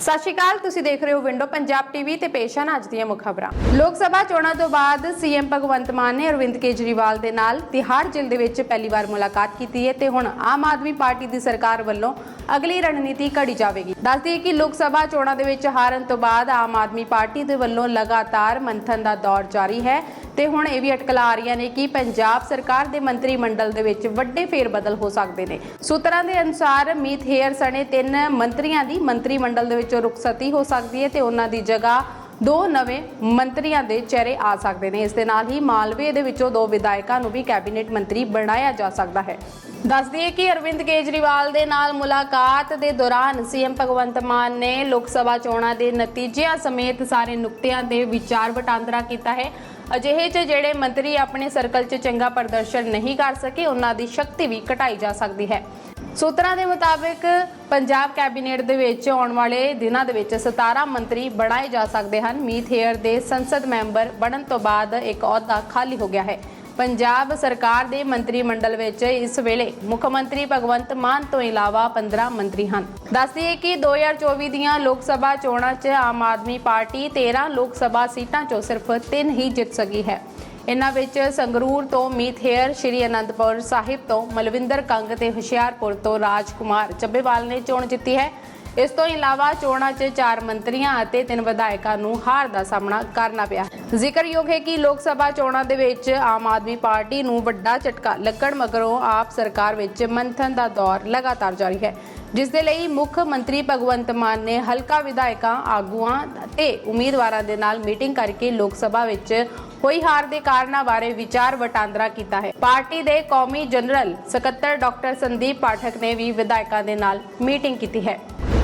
ਸਤਿ ਸ਼੍ਰੀ ਅਕਾਲ, ਤੁਸੀਂ ਦੇਖ ਰਹੇ ਹੋ ਵਿੰਡੋ ਪੰਜਾਬ ਟੀਵੀ ਤੇ ਪੇਸ਼ ਹਨ ਅੱਜ ਦੀਆਂ ਮੁੱਖ ਖਬਰਾਂ। ਲੋਕ ਸਭਾ ਚੋਣਾਂ ਤੋਂ ਬਾਅਦ ਸੀਐਮ ਭਗਵੰਤ ਮਾਨ ਨੇ ਅਰਵਿੰਦ ਕੇਜਰੀਵਾਲ ਦੇ ਨਾਲ ਤਿਹਾੜ ਜੇਲ੍ਹ ਦੇ ਵਿੱਚ ਪਹਿਲੀ ਵਾਰ ਮੁਲਾਕਾਤ ਕੀਤੀ ਹੈ ਤੇ ਹੁਣ ਆਮ ਆਦਮੀ ਪਾਰਟੀ ਦੀ ਸਰਕਾਰ ਵੱਲੋਂ ਅਗਲੀ ਰਣਨੀਤੀ ਘੜੀ ਜਾਵੇਗੀ। ਦੱਸਦੀ ਹੈ ਕਿ ਲੋਕ ਸਭਾ ਚੋਣਾਂ ਦੇ ਵਿੱਚ ਹਾਰਨ ਤੋਂ ਬਾਅਦ ਆਮ ਆਦਮੀ ਪਾਰਟੀ ਦੇ ਵੱਲੋਂ ਲਗਾਤਾਰ ਮੰਥਨ ਦਾ ਦੌਰ ਜਾਰੀ ਹੈ ਤੇ ਹੁਣ ਇਹ ਵੀ ਅਟਕਲਾਂ ਆ ਰਹੀਆਂ ਨੇ ਕਿ ਪੰਜਾਬ ਸਰਕਾਰ ਦੇ ਮੰਤਰੀ ਮੰਡਲ ਦੇ ਵਿੱਚ ਵੱਡੇ ਫੇਰਬਦਲ ਹੋ ਸਕਦੇ ਨੇ। ਸੂਤਰਾਂ ਦੇ ਅਨੁਸਾਰ ਮੀਤ ਹੇਅਰ ਸਣੇ ਤਿੰਨ ਮੰਤਰੀਆਂ ਦੀ ਮੰਤਰੀ ਮੰਡਲ ਦੇ ਵਿੱਚੋਂ ਰੁਖਸਤੀ ਹੋ ਸਕਦੀ ਹੈ ਤੇ ਉਹਨਾਂ ਦੀ ਜਗ੍ਹਾ ਦੋ ਨਵੇਂ ਮੰਤਰੀਆਂ ਦੇ ਚਿਹਰੇ ਆ ਸਕਦੇ ਨੇ। ਇਸ ਦੇ ਨਾਲ ਹੀ ਮਾਲਵੇ ਦੇ ਵਿੱਚੋਂ ਦੋ ਵਿਧਾਇਕਾਂ ਨੂੰ ਵੀ ਕੈਬਨਿਟ ਮੰਤਰੀ ਬਣਾਇਆ ਜਾ ਸਕਦਾ ਹੈ। ਦੱਸਦੀ ਹੈ ਕਿ ਅਰਵਿੰਦ ਕੇਜਰੀਵਾਲ ਦੇ ਨਾਲ ਮੁਲਾਕਾਤ ਦੇ ਦੌਰਾਨ ਸੀਐਮ ਭਗਵੰਤ ਮਾਨ ਨੇ ਲੋਕ ਸਭਾ ਚੋਣਾਂ ਦੇ ਨਤੀਜਿਆਂ ਸਮੇਤ ਸਾਰੇ ਨੁਕਤਿਆਂ ਦੇ ਵਿਚਾਰ ਵਟਾਂਦਰਾ ਕੀਤਾ ਹੈ। ਅਜਿਹੇ 'ਚ ਜਿਹੜੇ ਮੰਤਰੀ ਆਪਣੇ ਸਰਕਲ 'ਚ ਚੰਗਾ ਪ੍ਰਦਰਸ਼ਨ ਨਹੀਂ ਕਰ ਸਕੇ, ਉਹਨਾਂ ਦੀ ਸ਼ਕਤੀ ਵੀ ਘਟਾਈ ਜਾ ਸਕਦੀ ਹੈ। ਸੂਤਰਾਂ ਦੇ ਮੁਤਾਬਕ ਪੰਜਾਬ ਕੈਬਨਿਟ ਦੇ ਵਿੱਚ ਆਉਣ ਵਾਲੇ ਦਿਨਾਂ ਦੇ ਵਿੱਚ 17 ਮੰਤਰੀ ਬਣਾਏ ਜਾ ਸਕਦੇ ਹਨ। ਮੀਤ ਹੇਅਰ ਦੇ ਸੰਸਦ ਮੈਂਬਰ ਬਣਨ ਤੋਂ ਬਾਅਦ ਇੱਕ ਅਹੁਦਾ ਖਾਲੀ ਹੋ ਗਿਆ ਹੈ। ਪੰਜਾਬ ਸਰਕਾਰ ਦੇ ਮੰਤਰੀ ਮੰਡਲ ਵਿੱਚ ਇਸ ਵੇਲੇ ਮੁੱਖ ਮੰਤਰੀ ਭਗਵੰਤ ਮਾਨ ਤੋਂ ਇਲਾਵਾ 15 ਮੰਤਰੀ ਹਨ। ਦੱਸਦੀ ਹੈ ਕਿ 2024 ਦੀਆਂ ਲੋਕ ਸਭਾ ਚੋਣਾਂ 'ਚ ਆਮ ਆਦਮੀ ਪਾਰਟੀ 13 ਲੋਕ ਸਭਾ ਸੀਟਾਂ 'ਚੋਂ ਸਿਰਫ 3 ਹੀ ਜਿੱਤ ਸਕੀ ਹੈ। ਇਨ੍ਹਾਂ ਵਿੱਚ ਸੰਗਰੂਰ ਤੋਂ ਮੀਤ ਹੇਅਰ, ਸ਼੍ਰੀ ਅਨੰਦਪੁਰ ਸਾਹਿਬ ਤੋਂ ਮਲਵਿੰਦਰ ਕੰਗ ਤੇ ਹੁਸ਼ਿਆਰਪੁਰ ਤੋਂ ਰਾਜਕੁਮਾਰ ਚੱਬੇਵਾਲ ਨੇ ਚੋਣ ਜਿੱਤੀ ਹੈ। ਇਸ ਤੋਂ ਇਲਾਵਾ ਚੋਣਾਂ 'ਚ ਚਾਰ ਮੰਤਰੀਆਂ ਅਤੇ ਤਿੰਨ ਵਿਧਾਇਕਾਂ ਨੂੰ ਹਾਰ ਦਾ ਸਾਹਮਣਾ ਕਰਨਾ ਪਿਆ। ਜ਼ਿਕਰਯੋਗ ਹੈ ਕਿ ਲੋਕ ਸਭਾ ਚੋਣਾਂ ਦੇ ਵਿੱਚ ਆਮ ਆਦਮੀ ਪਾਰਟੀ ਨੂੰ ਵੱਡਾ ਝਟਕਾ ਲੱਗਣ ਮਗਰੋਂ ਆਪ ਸਰਕਾਰ ਵਿੱਚ ਮੰਥਨ ਦਾ ਦੌਰ ਲਗਾਤਾਰ ਜਾਰੀ ਹੈ। ਜਿਸ ਦੇ ਲਈ ਮੁੱਖ ਮੰਤਰੀ ਭਗਵੰਤ ਮਾਨ ਨੇ ਹਲਕਾ ਵਿਧਾਇਕਾਂ, ਆਗੂਆਂ ਤੇ ਉਮੀਦਵਾਰਾਂ ਦੇ ਨਾਲ ਮੀਟਿੰਗ ਕਰਕੇ ਲੋਕ ਸਭਾ ਵਿੱਚ ਹੋਈ ਹਾਰ ਦੇ ਕਾਰਨਾਂ ਬਾਰੇ ਵਿਚਾਰ ਵਟਾਂਦਰਾ ਕੀਤਾ ਹੈ। ਪਾਰਟੀ ਦੇ ਕੌਮੀ ਜਨਰਲ ਸਕੱਤਰ ਡਾਕਟਰ ਸੰਦੀਪ ਪਾਠਕ ਨੇ ਵੀ ਵਿਧਾਇਕਾਂ ਦੇ ਨਾਲ ਮੀਟਿੰਗ ਕੀਤੀ ਹੈ।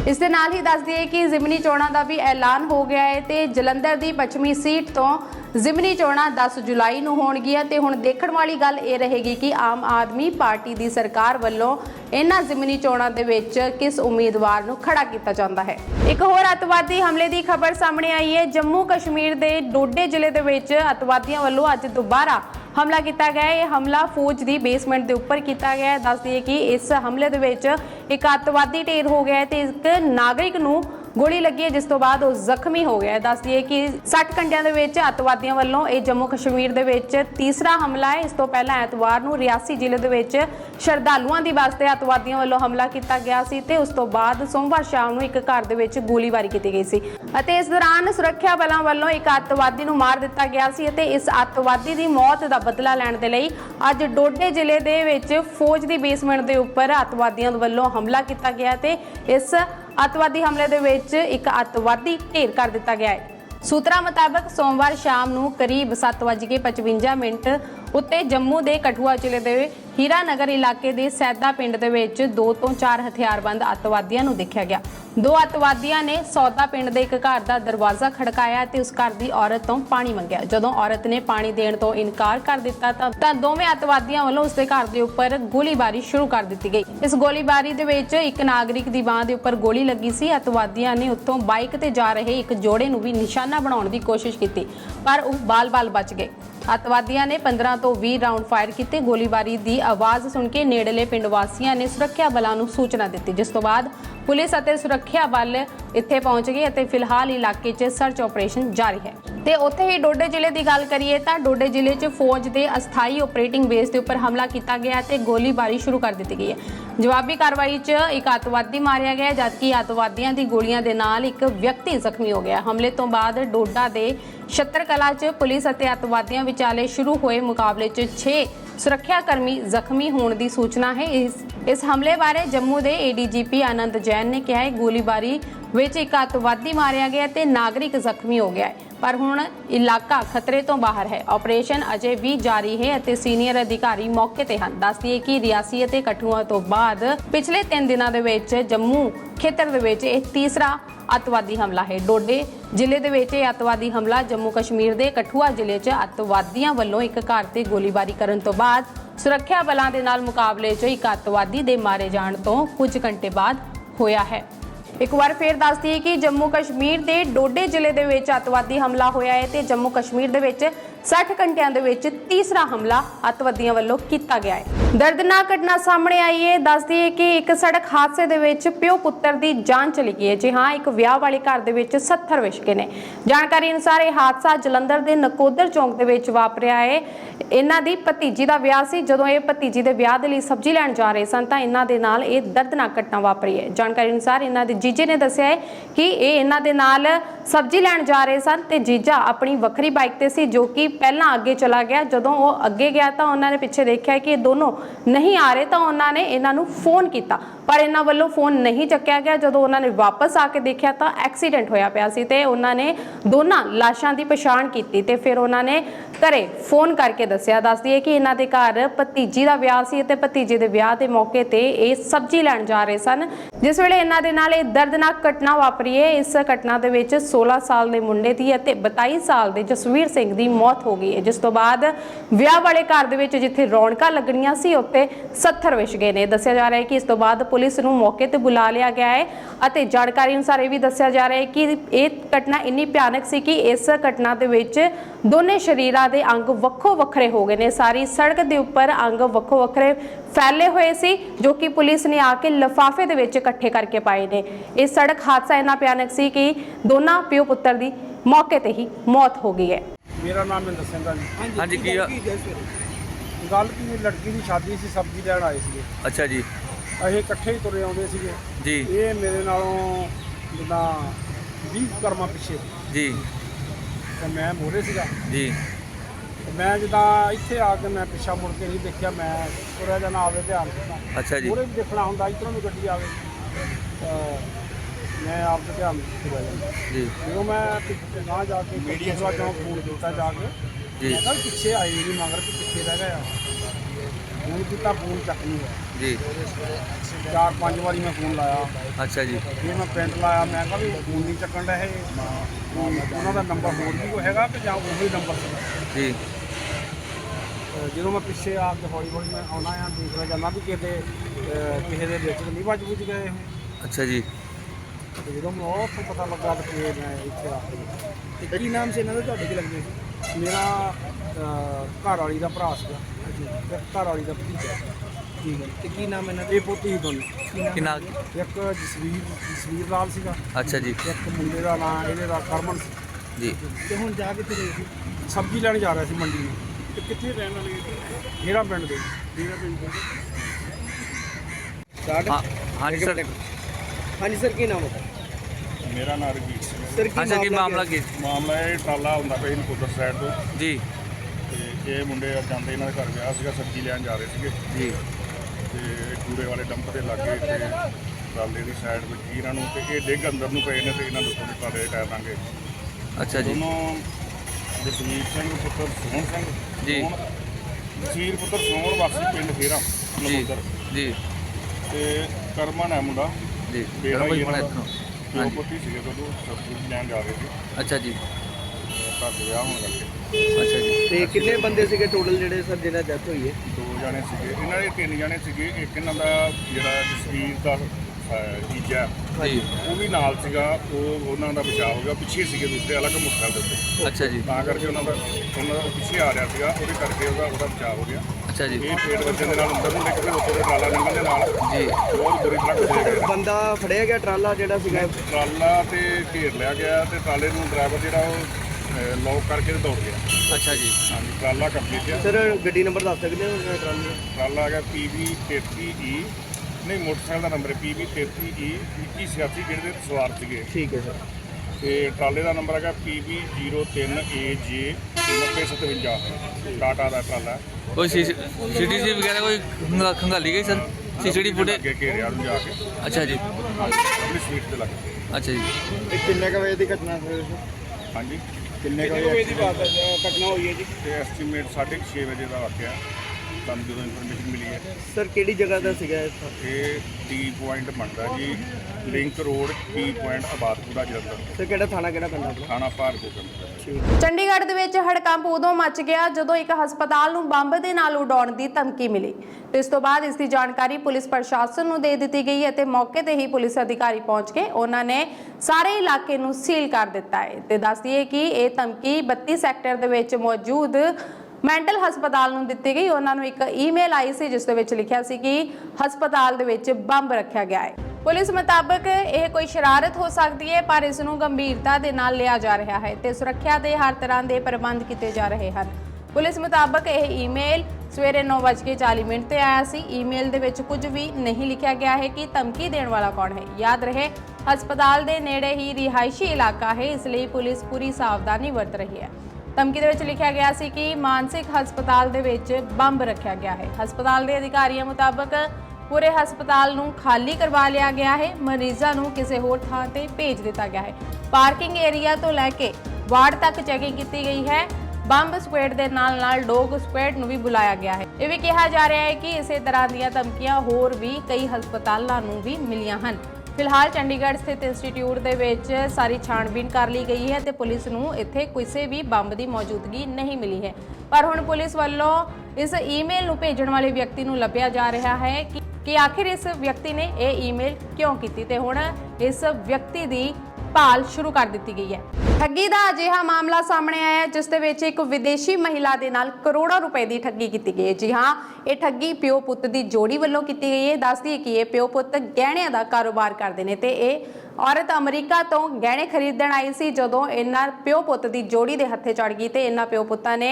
ਇਸ ਦੇ ਨਾਲ ਹੀ ਦੱਸ ਦਈਏ ਕਿ ਜ਼ਿਮਨੀ ਚੋਣਾਂ ਦਾ ਵੀ ਐਲਾਨ ਹੋ ਗਿਆ ਹੈ ਤੇ ਜਲੰਧਰ ਦੀ ਪੱਛਮੀ ਸੀਟ ਤੋਂ ਜ਼ਿਮਨੀ ਚੋਣਾਂ 10 ਜੁਲਾਈ ਨੂੰ ਹੋਣਗੀਆਂ ਤੇ ਹੁਣ ਦੇਖਣ ਵਾਲੀ ਗੱਲ ਇਹ ਰਹੇਗੀ ਕਿ ਆਮ ਆਦਮੀ ਪਾਰਟੀ ਦੀ ਸਰਕਾਰ ਵੱਲੋਂ ਇਹਨਾਂ ਜ਼ਿਮਨੀ ਚੋਣਾਂ ਦੇ ਵਿੱਚ ਕਿਸ ਉਮੀਦਵਾਰ ਨੂੰ ਖੜਾ ਕੀਤਾ ਜਾਂਦਾ ਹੈ? ਇੱਕ ਹੋਰ ਅਤਵਾਦੀ ਹਮਲੇ ਦੀ ਖਬਰ ਸਾਹਮਣੇ ਆਈ ਹੈ। ਜੰਮੂ ਕਸ਼ਮੀਰ ਦੇ ਡੋਡੇ ਜ਼ਿਲ੍ਹੇ ਦੇ ਵਿੱਚ ਅਤਵਾਦੀਆਂ ਵੱਲੋਂ ਅੱਜ ਦੁਬਾਰਾ ਹਮਲਾ ਕੀਤਾ ਗਿਆ ਹੈ। ਇਹ ਹਮਲਾ ਫੌਜ ਦੀ ਬੇਸਮੈਂਟ ਦੇ ਉੱਪਰ ਕੀਤਾ ਗਿਆ ਹੈ। ਦੱਸ ਦਈਏ ਕਿ ਇਸ ਹਮਲੇ ਦੇ ਵਿੱਚ ਇੱਕ ਅੱਤਵਾਦੀ ਢੇਰ ਹੋ ਗਿਆ ਹੈ ਤੇ ਇੱਕ ਨਾਗਰਿਕ ਨੂੰ ਗੋਲੀ ਲੱਗੀ ਹੈ, ਜਿਸ ਤੋਂ ਬਾਅਦ ਉਹ ਜ਼ਖਮੀ ਹੋ ਗਿਆ ਹੈ। ਦੱਸ ਦਈਏ ਕਿ 60 ਘੰਟਿਆਂ ਦੇ ਵਿੱਚ ਅੱਤਵਾਦੀਆਂ ਵੱਲੋਂ ਇਹ ਜੰਮੂ ਕਸ਼ਮੀਰ ਦੇ ਵਿੱਚ ਤੀਸਰਾ ਹਮਲਾ ਹੈ। ਇਸ ਤੋਂ ਪਹਿਲਾਂ ਐਤਵਾਰ ਨੂੰ ਰਿਆਸੀ ਜ਼ਿਲ੍ਹੇ ਦੇ ਵਿੱਚ ਸ਼ਰਧਾਲੂਆਂ ਦੀ ਵਾਸਤੇ ਤੇ ਅੱਤਵਾਦੀਆਂ ਵੱਲੋਂ ਹਮਲਾ ਕੀਤਾ ਗਿਆ ਸੀ ਤੇ ਉਸ ਤੋਂ ਬਾਅਦ ਸੋਮਵਾਰ ਸ਼ਾਮ ਨੂੰ ਇੱਕ ਘਰ ਦੇ ਵਿੱਚ ਗੋਲੀਬਾਰੀ ਕੀਤੀ ਗਈ ਸੀ। ਅਤੇ ਇਸ ਦੌਰਾਨ ਸੁਰੱਖਿਆ ਬਲਾਂ ਵੱਲੋਂ ਇੱਕ ਅੱਤਵਾਦੀ ਨੂੰ ਮਾਰ ਦਿੱਤਾ ਗਿਆ ਸੀ ਅਤੇ ਇਸ ਅੱਤਵਾਦੀ ਦੀ ਮੌਤ ਦਾ ਬਦਲਾ ਲੈਣ ਦੇ ਲਈ ਅੱਜ ਡੋਡੇ ਜ਼ਿਲ੍ਹੇ ਦੇ ਵਿੱਚ ਫੌਜ ਦੀ ਬੇਸਮੈਂਟ ਦੇ ਉੱਪਰ ਅੱਤਵਾਦੀਆਂ ਵੱਲੋਂ ਹਮਲਾ ਕੀਤਾ ਗਿਆ ਤੇ ਇਸ ਅੱਤਵਾਦੀ ਹਮਲੇ ਦੇ ਵਿੱਚ ਇੱਕ ਅੱਤਵਾਦੀ ਢੇਰ ਕਰ ਦਿੱਤਾ ਗਿਆ ਹੈ। ਸੂਤਰਾਂ ਮੁਤਾਬਕ ਸੋਮਵਾਰ ਸ਼ਾਮ ਨੂੰ ਕਰੀਬ 7:55 ਮਿੰਟ ਉੱਤੇ ਜੰਮੂ ਦੇ ਕਠੂਆ ਜ਼ਿਲ੍ਹੇ ਦੇ ਹੀਰਾ ਨਗਰ ਇਲਾਕੇ ਦੇ ਸੈਦਾ ਪਿੰਡ ਦੇ ਵਿੱਚ ਦੋ ਤੋਂ ਚਾਰ ਹਥਿਆਰਬੰਦ ਅੱਤਵਾਦੀਆਂ ਨੂੰ ਦੇਖਿਆ ਗਿਆ। ਦੋ ਅੱਤਵਾਦੀਆਂ ਨੇ ਸੌਦਾ ਪਿੰਡ ਦੇ ਇੱਕ ਘਰ ਦਾ ਦਰਵਾਜ਼ਾ ਖੜਕਾਇਆ ਤੇ ਉਸ ਘਰ ਦੀ ਔਰਤ ਤੋਂ ਪਾਣੀ ਮੰਗਿਆ। ਜਦੋਂ ਔਰਤ ਨੇ ਪਾਣੀ ਦੇਣ ਤੋਂ ਇਨਕਾਰ ਕਰ ਦਿੱਤਾ ਤਾਂ ਦੋਵੇਂ ਅੱਤਵਾਦੀਆਂ ਵੱਲੋਂ ਉਸ ਦੇ ਘਰ ਦੇ ਉੱਪਰ ਗੋਲੀਬਾਰੀ ਸ਼ੁਰੂ ਕਰ ਦਿੱਤੀ ਗਈ। ਇਸ ਗੋਲੀਬਾਰੀ ਦੇ ਵਿੱਚ ਇੱਕ ਨਾਗਰਿਕ ਦੀ ਬਾਹ ਦੇ ਉੱਪਰ ਗੋਲੀ ਲੱਗੀ ਸੀ। ਅੱਤਵਾਦੀਆਂ ਨੇ ਉੱਥੋਂ ਬਾਈਕ ਤੇ ਜਾ ਰਹੇ ਇੱਕ ਜੋੜੇ ਨੂੰ ਵੀ ਨਿਸ਼ਾਨਾ ਬਣਾਉਣ ਦੀ ਕੋਸ਼ਿਸ਼ ਕੀਤੀ, ਪਰ ਉਹ ਬਾਲ-ਬਾਲ ਬਚ ਗਏ। ਅੱਤਵਾਦੀਆਂ ਨੇ 15 ਤੋਂ 20 ਰਾਉਂਡ ਫਾਇਰ ਕੀਤੇ। ਗੋਲੀਬਾਰੀ ਦੀ ਆਵਾਜ਼ ਸੁਣ ਕੇ ਨੇੜਲੇ ਪਿੰਡ ਵਾਸੀਆਂ ਨੇ ਸੁਰੱਖਿਆ ਬਲਾਂ ਨੂੰ ਸੂਚਨਾ ਦਿੱਤੀ, ਜਿਸ ਤੋਂ ਬਾਅਦ ਪੁਲਿਸ ਅਤੇ ਸੁਰੱਖਿਆ ਬਲ ਇੱਥੇ ਪਹੁੰਚ ਗਏ ਅਤੇ ਫਿਲਹਾਲ ਇਲਾਕੇ 'ਚ ਸਰਚ ਆਪਰੇਸ਼ਨ ਜਾਰੀ ਹੈ। ਤੇ ਉੱਥੇ ਹੀ ਡੋਡੇ ਜ਼ਿਲ੍ਹੇ ਦੀ ਗੱਲ ਕਰੀਏ ਤਾਂ ਡੋਡੇ ਜ਼ਿਲ੍ਹੇ 'ਚ ਫੌਜ ਦੇ ਅਸਥਾਈ ਆਪਰੇਟਿੰਗ ਬੇਸ ਦੇ ਉੱਪਰ ਹਮਲਾ ਕੀਤਾ ਗਿਆ ਤੇ ਗੋਲੀਬਾਰੀ ਸ਼ੁਰੂ ਕਰ ਦਿੱਤੀ ਗਈ ਹੈ। ਜਵਾਬੀ ਕਾਰਵਾਈ 'ਚ ਇੱਕ ਅੱਤਵਾਦੀ ਮਾਰਿਆ ਗਿਆ, ਜਦਕਿ ਅੱਤਵਾਦੀਆਂ ਦੀ ਗੋਲੀਆਂ ਦੇ ਨਾਲ ਇੱਕ ਵਿਅਕਤੀ ਜ਼ਖਮੀ ਹੋ ਗਿਆ। ਹਮਲੇ ਤੋਂ ਬਾਅਦ ਡੋਡਾ ਦੇ ਛੱਤਰਕਲਾ 'ਚ ਪੁਲਿਸ ਅਤੇ ਅੱਤਵਾਦੀਆਂ ਵਿਚਾਲੇ ਸ਼ੁਰੂ ਹੋਏ ਮੁਕਾਬਲੇ 'ਚ 6 ਸੁਰੱਖਿਆ ਕਰਮੀ ਜ਼ਖਮੀ ਹੋਣ ਦੀ ਸੂਚਨਾ ਹੈ। ਇਸ ਇਸ ਹਮਲੇ ਬਾਰੇ ਜੰਮੂ ਦੇ ਏਡੀਜੀਪੀ ਆਨੰਦ ਜੈਨ ਨੇ ਕਿਹਾ ਹੈ, ਗੋਲੀਬਾਰੀ ਵਿੱਚ ਇੱਕ ਅੱਤਵਾਦੀ ਮਾਰਿਆ ਗਿਆ ਤੇ ਨਾਗਰਿਕ ਜ਼ਖਮੀ ਹੋ ਗਿਆ ਹੈ। ਪਰ ਹੁਣ ਇਲਾਕਾ ਖਤਰੇ ਤੋਂ ਬਾਹਰ ਹੈ। ਆਪਰੇਸ਼ਨ ਅਜੇ ਵੀ ਜਾਰੀ ਹੈ ਅਤੇ ਸੀਨੀਅਰ ਅਧਿਕਾਰੀ ਮੌਕੇ ਤੇ ਹਨ। ਦੱਸਦੀਏ ਕਿ ਰਿਆਸੀ ਅਤੇ ਕਠੂਆ ਤੋਂ ਬਾਅਦ ਪਿਛਲੇ 3 ਦਿਨਾਂ ਦੇ ਵਿੱਚ ਜੰਮੂ ਖੇਤਰ ਦੇ ਵਿੱਚ ਇਹ ਤੀਸਰਾ ਅੱਤਵਾਦੀ ਹਮਲਾ ਹੈ। ਡੋਡੇ ਜ਼ਿਲ੍ਹੇ ਦੇ ਵਿੱਚ ਇਹ ਅੱਤਵਾਦੀ ਹਮਲਾ ਜੰਮੂ ਕਸ਼ਮੀਰ ਦੇ ਕਠੂਆ ਜ਼ਿਲ੍ਹੇ 'ਚ ਅੱਤਵਾਦੀਆਂ ਵੱਲੋਂ ਇੱਕ ਘਰ ਤੇ ਗੋਲੀਬਾਰੀ ਕਰਨ ਤੋਂ ਬਾਅਦ ਸੁਰੱਖਿਆ ਬਲਾਂ ਦੇ ਨਾਲ ਮੁਕਾਬਲੇ 'ਚ ਇੱਕ ਅੱਤਵਾਦੀ ਦੇ ਮਾਰੇ ਜਾਣ ਤੋਂ ਕੁਝ ਘੰਟੇ ਬਾਅਦ ਹੋਇਆ ਹੈ। ਇੱਕ ਵਾਰ ਫੇਰ ਦੱਸਦੀ ਦਈਏ ਕਿ ਜੰਮੂ ਕਸ਼ਮੀਰ ਦੇ ਡੋਡੇ ਜ਼ਿਲ੍ਹੇ ਦੇ ਵਿੱਚ ਅੱਤਵਾਦੀ ਹਮਲਾ ਹੋਇਆ ਹੈ ਤੇ ਜੰਮੂ ਕਸ਼ਮੀਰ ਦੇ ਵਿੱਚ 60 ਘੰਟਿਆਂ ਦੇ ਵਿੱਚ ਤੀਸਰਾ ਹਮਲਾ ਅੱਤਵਾਦੀਆਂ ਵੱਲੋਂ ਕੀਤਾ ਗਿਆ ਹੈ। ਦਰਦਨਾਕ ਘਟਨਾ ਸਾਹਮਣੇ ਆਈ ਹੈ ਦੱਸਦੀ ਹੈ ਕਿ ਇੱਕ ਸੜਕ ਹਾਦਸੇ ਦੇ ਵਿੱਚ ਪਿਓ ਪੁੱਤਰ ਦੀ ਜਾਨ ਚਲੀ ਗਈ ਹੈ ਜੀ ਹਾਂ, ਇੱਕ ਵਿਆਹ ਵਾਲੇ ਘਰ ਦੇ ਵਿੱਚ 70 ਵਿਛਕੇ ਨੇ। ਜਾਣਕਾਰੀ ਅਨੁਸਾਰ ਇਹ ਹਾਦਸਾ ਜਲੰਧਰ ਦੇ ਨਕੋਦਰ ਚੌਂਕ ਦੇ ਵਿੱਚ ਵਾਪਰਿਆ ਹੈ ਇਹਨਾਂ ਦੀ ਭਤੀਜੀ ਦਾ ਵਿਆਹ ਸੀ। ਜਦੋਂ ਇਹ ਭਤੀਜੀ ਦੇ ਵਿਆਹ ਦੇ ਲਈ ਸਬਜ਼ੀ ਲੈਣ ਜਾ ਰਹੇ ਸਨ, ਤਾਂ ਇਹਨਾਂ ਦੇ ਨਾਲ ਇਹ ਦਰਦਨਾਕ ਘਟਨਾ ਵਾਪਰੀ ਹੈ ਜਾਣਕਾਰੀ ਅਨੁਸਾਰ ਇਹਨਾਂ ਦੇ ਜੀਜੇ ਨੇ ਦੱਸਿਆ ਹੈ ਕਿ ਇਹ ਇਹਨਾਂ ਦੇ ਨਾਲ ਸਬਜ਼ੀ ਲੈਣ ਜਾ ਰਹੇ ਸਨ ਤੇ ਜੀਜਾ ਆਪਣੀ ਵੱਖਰੀ ਬਾਈਕ ਤੇ ਸੀ, ਜੋ ਕਿ ਪਹਿਲਾਂ ਅੱਗੇ ਚਲਾ ਗਿਆ, ਜਦੋਂ ਉਹ ਅੱਗੇ ਗਿਆ ਤਾਂ ਉਹਨਾਂ ਨੇ ਪਿੱਛੇ ਦੇਖਿਆ ਕਿ ਇਹ ਦੋਨੋਂ ਨਹੀਂ ਆ ਰਹੇ ਤਾਂ ਉਹਨਾਂ ਨੇ ਇਹਨਾਂ ਨੂੰ ਫੋਨ ਕੀਤਾ। ਪਰ ਇਹਨਾਂ ਵੱਲੋਂ ਫੋਨ ਨਹੀਂ ਚੱਕਿਆ ਗਿਆ। ਜਦੋਂ ਉਹਨਾਂ ਨੇ ਵਾਪਸ ਆ ਕੇ ਦੇਖਿਆ ਤਾਂ ਐਕਸੀਡੈਂਟ ਹੋਇਆ ਪਿਆ ਸੀ ਤੇ ਉਹਨਾਂ ਨੇ ਦੋਨਾਂ ਲਾਸ਼ਾਂ ਦੀ ਪਛਾਣ ਕੀਤੀ ਤੇ ਫਿਰ ਉਹਨਾਂ ਨੇ ਘਰੇ ਫੋਨ ਕਰਕੇ ਦੱਸਿਆ। ਦੱਸਦੀ ਹੈ ਕਿ ਇਹਨਾਂ ਦੇ ਘਰ ਭਤੀਜੀ ਦਾ ਵਿਆਹ ਸੀ ਤੇ ਭਤੀਜੇ ਦੇ ਵਿਆਹ ਦੇ ਮੌਕੇ ਤੇ ਇਹ ਸਬਜ਼ੀ ਲੈਣ ਜਾ ਰਹੇ ਸਨ। ਜਿਸ ਵੇਲੇ ਇਹਨਾਂ ਦੇ ਨਾਲ ਇਹ ਦਰਦਨਾਕ ਘਟਨਾ ਵਾਪਰੀ ਹੈ। ਇਸ ਘਟਨਾ ਦੇ ਵਿੱਚ 16 ਸਾਲ ਦੇ ਮੁੰਡੇ ਦੀ ਅਤੇ 22 ਸਾਲ ਦੇ ਜਸਵੀਰ ਸਿੰਘ ਦੀ ਮੌਤ ਹੋ ਗਈ ਹੈ। ਜਿਸ ਤੋਂ ਬਾਅਦ ਵਿਆਹ ਵਾਲੇ ਘਰ ਦੇ ਵਿੱਚ ਜਿੱਥੇ ਰੌਣਕਾਂ ਲੱਗਣੀਆਂ ਸੀ, ਉੱਥੇ 70 ਵਿਛ ਗਏ ਨੇ। ਦੱਸਿਆ ਜਾ ਰਿਹਾ ਹੈ ਕਿ ਇਸ ਤੋਂ ਬਾਅਦ ਪੁਲਿਸ ਨੂੰ ਮੌਕੇ ਤੇ ਬੁਲਾ ਲਿਆ ਗਿਆ ਹੈ ਅਤੇ ਜਾਣਕਾਰੀ ਅਨੁਸਾਰ ਇਹ ਵੀ ਦੱਸਿਆ ਜਾ ਰਿਹਾ ਹੈ ਕਿ ਇਹ ਘਟਨਾ ਇੰਨੀ ਭਿਆਨਕ ਸੀ ਕਿ ਇਸ ਘਟਨਾ ਦੇ ਵਿੱਚ ਦੋਨੇ ਸ਼ਰੀਰਾਂ ਦੇ ਅੰਗ ਵੱਖੋ ਵੱਖਰੇ ਹੋ ਗਏ ਨੇ। ਸਾਰੀ ਸੜਕ ਦੇ ਉੱਪਰ ਅੰਗ ਵੱਖੋ ਵੱਖਰੇ ਫੈਲੇ ਹੋਏ ਸੀ, ਜੋ ਕਿ ਪੁਲਿਸ ਨੇ ਆ ਕੇ ਲਫਾਫੇ ਦੇ ਵਿੱਚ ਇਕੱਠੇ ਕਰਕੇ ਪਾਏ ਨੇ। ਇਹ ਸੜਕ ਹਾਦਸਾ ਇੰਨਾ ਭਿਆਨਕ ਸੀ ਕਿ ਦੋਨਾਂ ਪਿਓ ਪੁੱਤਰ ਦੀ ਮੌਕੇ ਤੇ ਹੀ ਮੌਤ ਹੋ ਗਈ ਹੈ। ਮੇਰਾ ਨਾਮ ਮਹਿੰਦਰ ਸਿੰਘ ਆ ਜੀ। ਹਾਂਜੀ ਕੀ ਆ- ਗੱਲ ਕੀ ਹੈ, ਲੜਕੀ ਦੀ ਸ਼ਾਦੀ ਸੀ ਸਬਜ਼ੀ ਲੈਣ ਆਏ ਸੀਗੇ। ਅੱਛਾ ਜੀ। ਅਸੀਂ ਇਕੱਠੇ ਹੀ ਤੁਰੇ ਆਉਂਦੇ ਸੀਗੇ। ਜੀ। ਇਹ ਮੇਰੇ ਨਾਲੋਂ ਜਿੱਦਾਂ 20 ਕਰਮਾਂ ਪਿੱਛੇ। ਜੀ। ਤੇ ਮੈਂ ਮੋਰੇ ਸੀਗਾ। ਜੀ। ਤੇ ਮੈਂ ਜਿੱਦਾਂ ਇੱਥੇ ਆ ਕੇ ਮੈਂ ਪਿੱਛਾ ਮੁੜ ਕੇ ਨਹੀਂ ਦੇਖਿਆ ਮੈਂ ਤੁਰਿਆ ਜਾਣਾ ਆਵੇ ਧਿਆਨ ਦਿੱਤਾ ਅੱਛਾ ਜੀ। ਮੋਰੇ ਵੀ ਦੇਖਣਾ ਹੁੰਦਾ ਇਧਰੋਂ ਵੀ ਗੱਡੀ ਆਵੇ। ਤਾਂ ਮੈਂ ਆਪ ਤੇ ਧਿਆਨ ਜਾਂਦਾ ਜੀ। ਜਦੋਂ ਮੈਂ ਪਿੱਛੇ ਨਾ ਜਾ ਕੇ ਮੀਡੀਆ ਸਵਾ ਚੌਂਕ ਫੋਨ ਕੀਤਾ ਜਾ ਕੇ ਜੀ। ਮੈਂ ਕਿਹਾ ਪਿੱਛੇ ਆਏ ਨਹੀਂ ਮਗਰ ਕਿ ਪਿੱਛੇ ਰਹਿ ਗਿਆ ਫੋਨ ਕੀਤਾ ਫੋਨ ਚੱਕ ਨਹੀਂ ਹੋਇਆ। ਜੀ। ਚਾਰ ਪੰਜ ਵਾਰੀ ਮੈਂ ਫੋਨ ਲਾਇਆ। ਅੱਛਾ ਜੀ। ਫਿਰ ਮੈਂ ਪਿੰਡ ਲਾਇਆ ਮੈਂ ਕਿਹਾ ਵੀ ਫੋਨ ਨਹੀਂ ਚੱਕਣ ਦਾ ਇਹ। ਉਹਨਾਂ ਦਾ ਨੰਬਰ ਹੋਰ ਵੀ ਕੋਈ ਹੈਗਾ ਕਿ ਜਾਂ ਉਹੀ ਨੰਬਰ ਜੀ। ਜਦੋਂ ਮੈਂ ਪਿੱਛੇ ਆ ਕੇ ਹੌਲੀ ਹੌਲੀ ਮੈਂ ਆਉਣਾ ਆ ਦੇਖਦਾ ਜਾਂਦਾ ਵੀ ਕਿਤੇ ਕਿਸੇ ਦੇ ਵਿੱਚ ਨਹੀਂ ਵੱਜ ਬੁੱਝ ਗਏ। ਅੱਛਾ ਜੀ। ਤੇ ਜਦੋਂ ਮੈਨੂੰ ਉੱਥੋਂ ਪਤਾ ਲੱਗਾ ਤੇ ਫਿਰ ਮੈਂ ਇੱਥੇ ਆ ਕੇ ਤੇ ਕੀ ਨਾਮ ਸੀ ਇਹਨਾਂ ਦਾ? ਤੁਹਾਡੇ ਕੀ ਲੱਗਦੇ ਸੀ? ਮੇਰਾ ਘਰ ਵਾਲੀ ਦਾ ਭਰਾ ਸੀਗਾ। ਤੇ ਘਰ ਵਾਲੀ ਦਾ ਭਤੀਜਾ ਠੀਕ ਹੈ। ਤੇ ਕੀ ਨਾਮ ਇਹਨਾਂ ਦਾ? ਇਹ ਪੋਤੀ ਸੀ ਦੋਨੇ। ਕਿੰਨਾ ਇੱਕ ਜਸਵੀਰ ਜਸਵੀਰ ਲਾਲ ਸੀਗਾ। ਅੱਛਾ ਜੀ। ਇੱਕ ਮੁੰਡੇ ਦਾ ਨਾਂ ਇਹਦੇ ਦਾ ਕਰਮਨ ਸੀ। ਜੀ। ਤੇ ਹੁਣ ਜਾ ਕਿੱਥੇ ਰਹੇ ਸੀ ਸਬਜ਼ੀ ਲੈਣ ਜਾ ਰਿਹਾ ਸੀ ਮੰਡੀ ਨੂੰ। ਤੇ ਕਿੱਥੇ ਰਹਿਣ ਵਾਲੇ ਜਿਹੜਾ ਪਿੰਡ ਦੇ। ਜਿਹੜਾ ਪਿੰਡ ਦੇ। ਸਟਾਰਟ ਹਾਂ ਹਾਂਜੀ ਸਰ। ਹਾਂਜੀ ਸਰ ਕੀ ਨਾਮ ਹੈ? ਮੇਰਾ ਨਾਮ ਰਜੀਤ ਸਿੰਘ ਹਾਂ। ਸਰ ਕੀ ਮਾਮਲਾ ਕੀ ਮਾਮਲਾ ਇਹ ਟਰਾਲਾ ਹੁੰਦਾ ਪਿਆ ਨਕੋਦਰ ਸਾਈਡ ਤੋਂ। ਜੀ। ਤੇ ਇਹ ਮੁੰਡੇ ਜਾਂਦੇ ਇਹਨਾਂ ਦੇ ਘਰ ਵਿਆਹ ਸੀਗਾ ਸਬਜ਼ੀ ਲੈਣ ਜਾ ਰਹੇ ਸੀਗੇ। ਜੀ। ਤੇ ਇਹ ਕੂੜੇ ਵਾਲੇ ਡੰਪ ਦੇ ਲਾਗੇ ਤੇ ਟਰਾਲੇ ਦੀ ਸਾਈਡ ਵਿੱਚ ਹੀ ਇਹਨਾਂ ਨੂੰ ਤੇ ਇਹ ਡਿੱਗ ਅੰਦਰ ਨੂੰ ਪਏ ਨੇ ਤੇ ਇਹਨਾਂ ਦੇ ਉੱਤੋਂ ਦੀ ਟਰਾਲੇ ਦੇ ਟਾਇਰ ਲਾਂਗੇ ਅੱਛਾ ਜੀ। ਦੋਨੋਂ ਜਸਵੀਰ ਸਿੰਘ ਪੁੱਤਰ ਸੋਹਣ ਸਿੰਘ ਜੀ। ਸੋਹਣ, ਜਸਵੀਰ ਪੁੱਤਰ ਸੋਹਣ ਵਾਸੀ ਪਿੰਡ ਫੇਰਾ ਜੀ। ਨਕੋਦਰ। ਜੀ। ਤੇ ਕਰਮਨ ਹੈ ਮੁੰਡਾ। ਜੀ। ਕਰੋ ਹੀ ਇਹਨਾਂ ਇੱਥੋਂ। ਦਾ ਪਿਓ ਹਾਂਜੀ ਪੁੱਤੀ ਸੀਗੇ ਜਦੋਂ ਸਬਜ਼ੀ ਲੈਣ ਜਾ ਰਹੇ ਸੀ। ਅੱਛਾ ਜੀ। ਘਰ ਦੇ ਵਿਆਹ ਹੋਣ ਕਰਕੇ ਅੱਛਾ ਜੀ। ਤੇ ਕਿੰਨੇ ਬੰਦੇ ਸੀਗੇ ਟੋਟਲ ਜਿਹੜੇ ਸਰ ਜਿਹਨਾਂ ਡੈਥ ਹੋਈ ਹੈ? ਦੋ ਜਣੇ ਸੀਗੇ। ਇਹਨਾਂ ਦੇ ਤਿੰਨ ਜਣੇ ਸੀਗੇ। ਇੱਕ ਇਹਨਾਂ ਦਾ ਜਿਹੜਾ ਜਸਵੀਰ ਦਾ ਅਹ, ਜੀਜਾ। ਜੀ। ਉਹ ਵੀ ਨਾਲ ਸੀਗਾ। ਉਹ ਉਹਨਾਂ ਦਾ ਬਚਾਅ ਹੋ ਗਿਆ। ਪਿੱਛੇ ਸੀਗੇ ਦੂਸਰੇ ਅਲੱਗ ਮੋਟਰਸਾਈਕਲ ਦੇ ਉੱਤੇ। ਅੱਛਾ ਜੀ। ਤਾਂ ਕਰਕੇ ਉਹਨਾਂ ਦਾ ਉਹਨਾਂ ਦਾ ਪਿੱਛੇ ਆ ਰਿਹਾ ਸੀਗਾ। ਉਹਦੇ ਕਰਕੇ ਉਹਦਾ ਉਹਦਾ ਬਚਾਅ ਹੋ ਗਿਆ। ਅੱਛਾ ਜੀ। ਇਹ ਪੇਟ ਵੱਜਣ ਦੇ ਨਾਲ ਅੰਦਰ ਨੂੰ ਨਿਕਲ ਕੇ ਉੱਤੇ ਦੇ ਟਰਾਲਾ ਨਿਕਲਣ ਦੇ ਨਾਲ ਜੀ। ਬਹੁਤ ਬੁਰੀ ਤਰ੍ਹਾਂ ਕੁੱਟੇ ਗਏ ਬੰਦਾ ਫੜਿਆ ਗਿਆ ਟਰਾਲਾ ਜਿਹੜਾ ਸੀਗਾ? ਟਰਾਲਾ ਤੇ ਘੇਰ ਲਿਆ ਗਿਆ ਤੇ ਟਰਾਲੇ ਨੂੰ ਡਰਾਈਵਰ ਜਿਹੜਾ ਉਹ ਲੌਕ ਕਰਕੇ ਤੇ ਦੌੜ ਗਿਆ। ਅੱਛਾ ਜੀ। ਹਾਂਜੀ ਟਰਾਲਾ ਕੰਪਲੀਟ ਹੈ ਸਰ ਗੱਡੀ ਨੰਬਰ ਦੱਸ ਸਕਦੇ ਹੋ ਟਰਾਲੇ? ਦਾ? ਟਰਾਲਾ ਹੈਗਾ PV 33E ਨਹੀਂ ਮੋਟਰਸਾਈਕਲ ਦਾ ਨੰਬਰ ਹੈ PV 33E 2186 ਜਿਹੜੇ ਦੇ ਸਵਾਰ ਸੀਗੇ। ਠੀਕ ਹੈ ਸਰ। ਤੇ ਟਰਾਲੇ ਦਾ ਨੰਬਰ ਹੈਗਾ PV 03AJ 9057 ਟਾਟਾ ਦਾ ਟਰਾਲਾ ਹੈ। ਕੋਈ ਸੀਟੀਸੀ ਵਗੈਰਾ ਕੋਈ ਖੰਗਾ- ਖੰਗਾਲੀ ਗਈ ਸਰ? CCT footage? ਅੱਗੇ ਘੇਰਿਆ ਨੂੰ ਜਾ ਕੇ। ਅੱਛਾ ਜੀ। ਆਪਣੀ ਸਵੀਟ ਤੇ ਲੱਗ ਗਏ ਅੱਛਾ ਜੀ। ਇਹ ਕਿੰਨੇ ਕ ਵਜੇ ਦੀ ਘਟਨਾ ਸਰ? ਹਾਂਜੀ। ਕਿੰਨੇ ਕ ਵਜੇ ਦੀ ਬਾਤ ਹੈ, ਘਟਨਾ ਹੋਈ ਹੈ ਜੀ। ਤੇ ਐਸਟੀਮੇਟ 6:30 ਵਜੇ ਦਾ ਵਾਕਿਆ। ਸਾਨੂੰ ਜਦੋਂ ਇਨਫੋਰਮੇਸ਼ਨ ਮਿਲੀ ਹੈ। ਸਰ ਕਿਹੜੀ ਜਗ੍ਹਾ ਦਾ ਸੀਗਾ ਇਹ ਟੀ ਪੁਆਇੰਟ ਬਣਦਾ ਜੀ link road T point Abadpura Jalandhar. Sir ਕਿਹੜਾ ਥਾਣਾ ਕਿਹੜਾ ਪਿੰਡ ਆਪਣਾ? ਥਾਣਾ ਭਾਰਗੋ ਠੀਕ। ਚੰਡੀਗੜ੍ਹ ਦੇ ਵਿੱਚ ਹੜਕੰਪ ਉਦੋਂ ਮਚ ਗਿਆ ਜਦੋਂ ਇੱਕ ਹਸਪਤਾਲ ਨੂੰ ਬੰਬ ਦੇ ਨਾਲ ਉਡਾਉਣ ਦੀ ਧਮਕੀ ਮਿਲੀ। ਤੇ ਇਸ ਤੋਂ ਬਾਅਦ ਇਸ ਦੀ ਜਾਣਕਾਰੀ ਪੁਲਿਸ ਪ੍ਰਸ਼ਾਸਨ ਨੂੰ ਦੇ ਦਿੱਤੀ ਗਈ ਅਤੇ ਮੌਕੇ ਤੇ ਹੀ ਪੁਲਿਸ ਅਧਿਕਾਰੀ ਪਹੁੰਚ ਕੇ ਉਹਨਾਂ ਨੇ ਸਾਰੇ ਇਲਾਕੇ ਨੂੰ ਸੀਲ ਕਰ ਦਿੱਤਾ ਹੈ। ਤੇ ਦੱਸ ਦਈਏ ਕਿ ਇਹ ਧਮਕੀ 32 ਸੈਕਟਰ ਦੇ ਵਿੱਚ ਮੌਜੂਦ ਮੈਂਟਲ ਹਸਪਤਾਲ ਨੂੰ ਦਿੱਤੀ ਗਈ। ਉਹਨਾਂ ਨੂੰ ਇੱਕ ਈਮੇਲ ਆਈ ਸੀ, ਜਿਸ ਦੇ ਵਿੱਚ ਲਿਖਿਆ ਸੀ ਕਿ ਹਸਪਤਾਲ ਦੇ ਵਿੱਚ ਬੰਬ ਰੱਖਿਆ ਗਿਆ ਹੈ। ਪੁਲਿਸ ਮੁਤਾਬਕ ਇਹ ਕੋਈ ਸ਼ਰਾਰਤ ਹੋ ਸਕਦੀ ਹੈ, ਪਰ ਇਸ ਨੂੰ ਗੰਭੀਰਤਾ ਦੇ ਨਾਲ ਲਿਆ ਜਾ ਰਿਹਾ ਹੈ ਤੇ ਸੁਰੱਖਿਆ ਦੇ ਹਰ ਤਰ੍ਹਾਂ ਦੇ ਪ੍ਰਬੰਧ ਕੀਤੇ ਜਾ ਰਹੇ ਹਨ। ਪੁਲਿਸ ਮੁਤਾਬਕ ਇਹ ਈਮੇਲ ਸਵੇਰੇ 9:40 ਮਿੰਟ ਤੇ ਆਇਆ ਸੀ। ਈਮੇਲ ਦੇ ਵਿੱਚ ਕੁਝ ਵੀ ਨਹੀਂ ਲਿਖਿਆ ਗਿਆ ਹੈ ਕਿ ਧਮਕੀ ਦੇਣ ਵਾਲਾ ਕੌਣ ਹੈ। ਯਾਦ ਰਹੇ, ਹਸਪਤਾਲ ਦੇ ਨੇੜੇ ਹੀ ਰਿਹਾਇਸ਼ੀ ਇਲਾਕਾ ਹੈ, ਇਸ ਲਈ ਪੁਲਿਸ ਪੂਰੀ ਸਾਵਧਾਨੀ ਵਰਤ ਰਹੀ ਹੈ। ਧਮਕੀ ਦੇ ਵਿੱਚ ਲਿਖਿਆ ਗਿਆ ਸੀ ਕਿ ਮਾਨਸਿਕ ਹਸਪਤਾਲ ਦੇ ਵਿੱਚ ਬੰਬ ਰੱਖਿਆ ਗਿਆ ਹੈ। ਹਸਪਤਾਲ ਦੇ ਅਧਿਕਾਰੀਆਂ ਮੁਤਾਬਕ ਪੂਰੇ ਹਸਪਤਾਲ ਨੂੰ ਖਾਲੀ ਕਰਵਾ ਲਿਆ ਗਿਆ ਹੈ। ਮਰੀਜ਼ਾਂ ਨੂੰ ਕਿਸੇ ਹੋਰ ਥਾਂ ਤੇ ਭੇਜ ਦਿੱਤਾ ਗਿਆ ਹੈ। ਪਾਰਕਿੰਗ ਏਰੀਆ ਤੋਂ ਲੈ ਕੇ ਵਾਰਡ ਤੱਕ ਚੈਕਿੰਗ ਕੀਤੀ ਗਈ ਹੈ। ਬੰਬ ਸਕੁਐਡ ਦੇ ਨਾਲ ਨਾਲ ਡੋਗ ਸਕੁਐਡ ਨੂੰ ਵੀ ਬੁਲਾਇਆ ਗਿਆ ਹੈ। ਇਹ ਵੀ ਕਿਹਾ ਜਾ ਰਿਹਾ ਹੈ ਕਿ ਇਸੇ ਤਰ੍ਹਾਂ ਦੀਆਂ ਧਮਕੀਆਂ ਹੋਰ ਵੀ ਕਈ ਹਸਪਤਾਲਾਂ ਨੂੰ ਵੀ ਮਿਲੀਆਂ ਹਨ। ਫਿਲਹਾਲ ਚੰਡੀਗੜ੍ਹ ਸਥਿਤ ਇੰਸਟੀਚਿਊਟ ਦੇ ਵਿੱਚ ਸਾਰੀ ਛਾਣਬੀਨ ਕਰ ਲਈ ਗਈ ਹੈ ਤੇ ਪੁਲਿਸ ਨੂੰ ਇੱਥੇ ਕਿਸੇ ਵੀ ਬੰਬ ਦੀ ਮੌਜੂਦਗੀ ਨਹੀਂ ਮਿਲੀ ਹੈ। ਪਰ ਹੁਣ ਪੁਲਿਸ ਵੱਲੋਂ ਇਸ ਈਮੇਲ ਨੂੰ ਭੇਜਣ ਵਾਲੇ ਵਿਅਕਤੀ ਨੂੰ ਲੱਭਿਆ ਜਾ ਰਿਹਾ ਹੈ ਕਿ ਕਿ ਆਖਿਰ ਇਸ ਵਿਅਕਤੀ ਨੇ ਇਹ ਈਮੇਲ ਕਿਉਂ ਕੀਤੀ ਤੇ ਹੁਣ ਇਸ ਵਿਅਕਤੀ ਦੀ ਭਾਲ ਸ਼ੁਰੂ ਕਰ ਦਿੱਤੀ ਗਈ ਹੈ। ਠੱਗੀ ਦਾ ਅਜਿਹਾ ਮਾਮਲਾ ਸਾਹਮਣੇ ਆਇਆ ਹੈ, ਜਿਸ ਦੇ ਵਿੱਚ ਇੱਕ ਵਿਦੇਸ਼ੀ ਮਹਿਲਾ ਦੇ ਨਾਲ ਕਰੋੜਾਂ ਰੁਪਏ ਦੀ ਠੱਗੀ ਕੀਤੀ ਗਈ ਹੈ। ਜੀ ਹਾਂ, ਇਹ ਠੱਗੀ ਪਿਓ ਪੁੱਤ ਦੀ ਜੋੜੀ ਵੱਲੋਂ ਕੀਤੀ ਗਈ ਹੈ। ਦੱਸਦੀ ਹੈ ਕਿ ਇਹ ਪਿਓ ਪੁੱਤ ਗਹਿਣਿਆਂ ਦਾ ਕਾਰੋਬਾਰ ਕਰਦੇ ਨੇ ਤੇ ਇਹ ਔਰਤ ਅਮਰੀਕਾ ਤੋਂ ਗਹਿਣੇ ਖਰੀਦਣ ਆਈ ਸੀ ਜਦੋਂ ਇਹਨਾਂ ਪਿਓ ਪੁੱਤ ਦੀ ਜੋੜੀ ਦੇ ਹੱਥੇ ਚੜ ਗਈ ਤੇ ਇਹਨਾਂ ਪਿਓ ਪੁੱਤਾਂ ਨੇ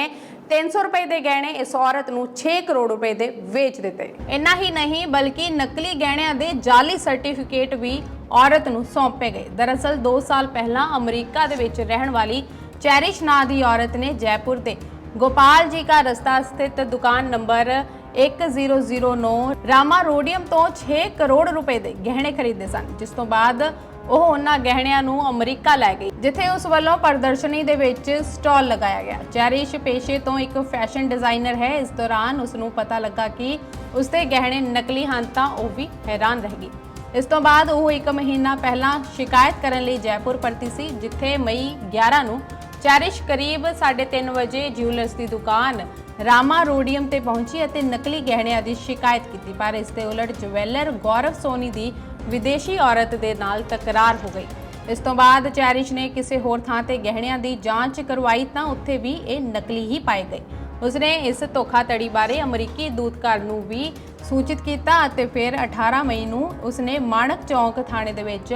300 ਰੁਪਏ ਦੇ ਗਹਿਣੇ ਇਸ ਔਰਤ ਨੂੰ 6 ਕਰੋੜ ਰੁਪਏ ਦੇ ਵੇਚ ਦਿੱਤੇ। ਇੰਨਾ ਹੀ ਨਹੀਂ, ਬਲਕਿ ਨਕਲੀ ਗਹਿਣਿਆਂ ਦੇ ਜਾਲੀ ਸਰਟੀਫਿਕੇਟ ਵੀ ਔਰਤ ਨੂੰ ਸੌਂਪੇ ਗਏ। ਦਰਅਸਲ 2 ਸਾਲ ਪਹਿਲਾਂ ਅਮਰੀਕਾ ਦੇ ਵਿੱਚ ਰਹਿਣ ਵਾਲੀ ਚੈਰਿਸ਼ ਨਾਂ ਦੀ ਔਰਤ ਨੇ ਜੈਪੁਰ ਦੇ ਗੋਪਾਲ ਜੀ ਕਾ ਰਸਤਾ ਸਥਿਤ ਦੁਕਾਨ ਨੰਬਰ 1009 ਰਾਮਾ ਰੋਡੀਅਮ ਤੋਂ 6 ਕਰੋੜ ਰੁਪਏ ਦੇ ਗਹਿਣੇ ਖਰੀਦੇ ਸਨ, ਜਿਸ ਤੋਂ ਬਾਅਦ ਉਹ ਉਹਨਾਂ ਗਹਿਣਿਆਂ ਨੂੰ ਅਮਰੀਕਾ ਲੈ ਗਈ, ਜਿੱਥੇ ਉਸ ਵੱਲੋਂ ਪ੍ਰਦਰਸ਼ਨੀ ਦੇ ਵਿੱਚ ਸਟਾਲ ਲਗਾਇਆ ਗਿਆ। ਚੈਰਿਸ਼ ਪੇਸ਼ੇ ਤੋਂ ਇੱਕ ਫੈਸ਼ਨ ਡਿਜ਼ਾਈਨਰ ਹੈ। ਇਸ ਦੌਰਾਨ ਉਸ ਨੂੰ ਪਤਾ ਲੱਗਾ ਕਿ ਉਸ ਦੇ ਗਹਿਣੇ ਨਕਲੀ ਹਨ ਤਾਂ ਉਹ ਵੀ ਹੈਰਾਨ ਰਹਿ ਗਈ। ਇਸ ਤੋਂ ਬਾਅਦ ਉਹ ਇੱਕ ਮਹੀਨਾ ਪਹਿਲਾਂ ਸ਼ਿਕਾਇਤ ਕਰਨ ਲਈ ਜੈਪੁਰ ਪਰਤੀ ਸੀ, ਜਿੱਥੇ ਮਈ 11 ਨੂੰ ਚੈਰਿਸ਼ ਕਰੀਬ 3:30 ਵਜੇ ਜਿਊਲਰਸ ਦੀ ਦੁਕਾਨ ਰਾਮਾ ਰੋਡੀਅਮ ਤੇ ਪਹੁੰਚੀ ਅਤੇ ਨਕਲੀ ਗਹਿਣਿਆਂ ਦੀ ਸ਼ਿਕਾਇਤ ਕੀਤੀ। ਪਰ ਇਸ ਦੇ ਉਲਟ ਜਵੈਲਰ ਗੌਰਵ ਸੋਨੀ ਦੀ ਵਿਦੇਸ਼ੀ ਔਰਤ ਦੇ ਨਾਲ ਤਕਰਾਰ ਹੋ ਗਈ। ਇਸ ਤੋਂ ਬਾਅਦ ਚੈਰਿਸ਼ ਨੇ ਕਿਸੇ ਹੋਰ ਥਾਂ ਤੇ ਗਹਿਣਿਆਂ ਦੀ ਜਾਂਚ ਕਰਵਾਈ ਤਾਂ ਉੱਥੇ ਵੀ ਇਹ ਨਕਲੀ ਹੀ ਪਾਏ ਗਏ। ਉਸਨੇ ਇਸ ਧੋਖਾਧੜੀ ਬਾਰੇ ਅਮਰੀਕੀ ਦੂਤਘਰ ਨੂੰ ਵੀ ਸੂਚਿਤ ਕੀਤਾ ਅਤੇ ਫਿਰ 18 ਮਈ ਨੂੰ ਉਸਨੇ ਮਾਣਕ ਚੌਂਕ ਥਾਣੇ ਦੇ ਵਿੱਚ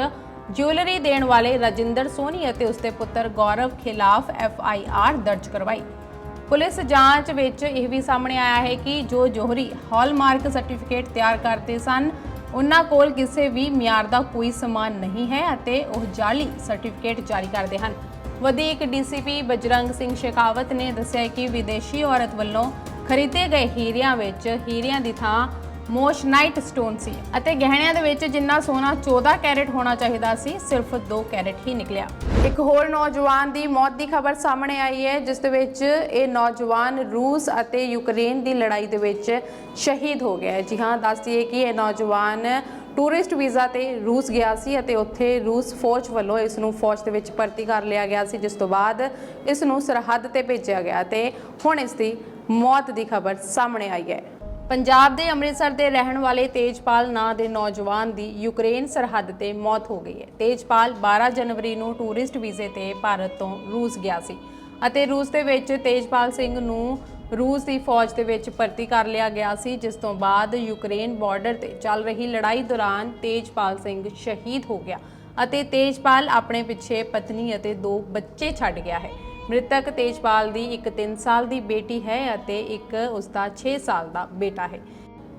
ਜਿਊਲਰੀ ਦੇਣ ਵਾਲੇ ਰਜਿੰਦਰ ਸੋਨੀ ਅਤੇ ਉਸਦੇ ਪੁੱਤਰ ਗੌਰਵ ਖਿਲਾਫ ਐਫ ਆਈ ਆਰ ਦਰਜ ਕਰਵਾਈ। ਪੁਲਿਸ ਜਾਂਚ ਵਿੱਚ ਇਹ ਵੀ ਸਾਹਮਣੇ ਆਇਆ ਹੈ ਕਿ ਜੋ ਜੋਹਰੀ ਹਾਲਮਾਰਕ ਸਰਟੀਫਿਕੇਟ ਤਿਆਰ ਕਰਦੇ ਸਨ ਉਹਨਾਂ ਕੋਲ ਕਿਸੇ ਵੀ ਮਿਆਰ ਦਾ ਕੋਈ ਸਮਾਨ ਨਹੀਂ ਹੈ ਅਤੇ ਉਹ ਜਾਲੀ ਸਰਟੀਫਿਕੇਟ ਜਾਰੀ ਕਰਦੇ ਹਨ। ਵਧੀਕ ਡੀਸੀਪੀ ਬਜਰੰਗ ਸਿੰਘ ਸ਼ੇਖਾਵਤ ਨੇ ਦੱਸਿਆ ਕਿ ਵਿਦੇਸ਼ੀ ਔਰਤ ਵੱਲੋਂ ਖਰੀਦੇ ਗਏ ਹੀਰਿਆਂ ਵਿੱਚ ਹੀਰਿਆਂ ਦੀ ਥਾਂ ਮੋਸ਼ਨਾਈਟ ਸਟੋਨ ਸੀ ਅਤੇ ਗਹਿਣਿਆਂ ਦੇ ਵਿੱਚ ਜਿੰਨਾ ਸੋਨਾ 14 ਕੈਰਟ ਹੋਣਾ ਚਾਹੀਦਾ ਸੀ, ਸਿਰਫ 2 ਕੈਰਟ ਹੀ ਨਿਕਲਿਆ। ਇੱਕ ਹੋਰ ਨੌਜਵਾਨ ਦੀ ਮੌਤ ਦੀ ਖਬਰ ਸਾਹਮਣੇ ਆਈ ਹੈ, ਜਿਸ ਦੇ ਵਿੱਚ ਇਹ ਨੌਜਵਾਨ ਰੂਸ ਅਤੇ ਯੂਕਰੇਨ ਦੀ ਲੜਾਈ ਦੇ ਵਿੱਚ ਸ਼ਹੀਦ ਹੋ ਗਿਆ ਹੈ। ਜੀ ਹਾਂ, ਦੱਸ ਦਈਏ ਕਿ ਇਹ ਨੌਜਵਾਨ ਟੂਰਿਸਟ ਵੀਜ਼ਾ ਤੇ ਰੂਸ ਗਿਆ ਸੀ ਅਤੇ ਉੱਥੇ ਰੂਸ ਫੌਜ ਵੱਲੋਂ ਇਸ ਨੂੰ ਫੌਜ ਦੇ ਵਿੱਚ ਭਰਤੀ ਕਰ ਲਿਆ ਗਿਆ ਸੀ, ਜਿਸ ਤੋਂ ਬਾਅਦ ਇਸ ਨੂੰ ਸਰਹੱਦ ਤੇ ਭੇਜਿਆ ਗਿਆ ਤੇ ਹੁਣ ਇਸ ਦੀ ਮੌਤ ਦੀ ਖਬਰ ਸਾਹਮਣੇ ਆਈ ਹੈ। ਪੰਜਾਬ ਦੇ ਅੰਮ੍ਰਿਤਸਰ ਦੇ ਰਹਿਣ ਵਾਲੇ ਤੇਜਪਾਲ ਨਾਂ ਦੇ ਨੌਜਵਾਨ ਦੀ ਯੂਕਰੇਨ ਸਰਹੱਦ ਤੇ ਮੌਤ ਹੋ ਗਈ ਹੈ। ਤੇਜਪਾਲ 12 ਜਨਵਰੀ ਨੂੰ ਟੂਰਿਸਟ ਵੀਜ਼ੇ ਤੇ ਭਾਰਤ ਤੋਂ ਰੂਸ ਗਿਆ ਸੀ ਅਤੇ ਰੂਸ ਦੇ ਵਿੱਚ ਤੇਜਪਾਲ ਸਿੰਘ ਨੂੰ ਰੂਸ ਦੀ ਫੌਜ ਦੇ ਵਿੱਚ ਭਰਤੀ ਕਰ ਲਿਆ ਗਿਆ ਸੀ, ਜਿਸ ਤੋਂ ਬਾਅਦ ਯੂਕਰੇਨ ਬਾਰਡਰ ਤੇ ਚੱਲ ਰਹੀ ਲੜਾਈ ਦੌਰਾਨ ਤੇਜਪਾਲ ਸਿੰਘ ਸ਼ਹੀਦ ਹੋ ਗਿਆ ਅਤੇ ਤੇਜਪਾਲ ਆਪਣੇ ਪਿੱਛੇ ਪਤਨੀ ਅਤੇ ਦੋ ਬੱਚੇ ਛੱਡ ਗਿਆ ਹੈ। ਮ੍ਰਿਤਕ ਤੇਜਪਾਲ ਦੀ ਇੱਕ 3 ਸਾਲ ਦੀ ਬੇਟੀ ਹੈ ਅਤੇ ਇੱਕ ਉਸਦਾ 6 ਸਾਲ ਦਾ ਬੇਟਾ ਹੈ।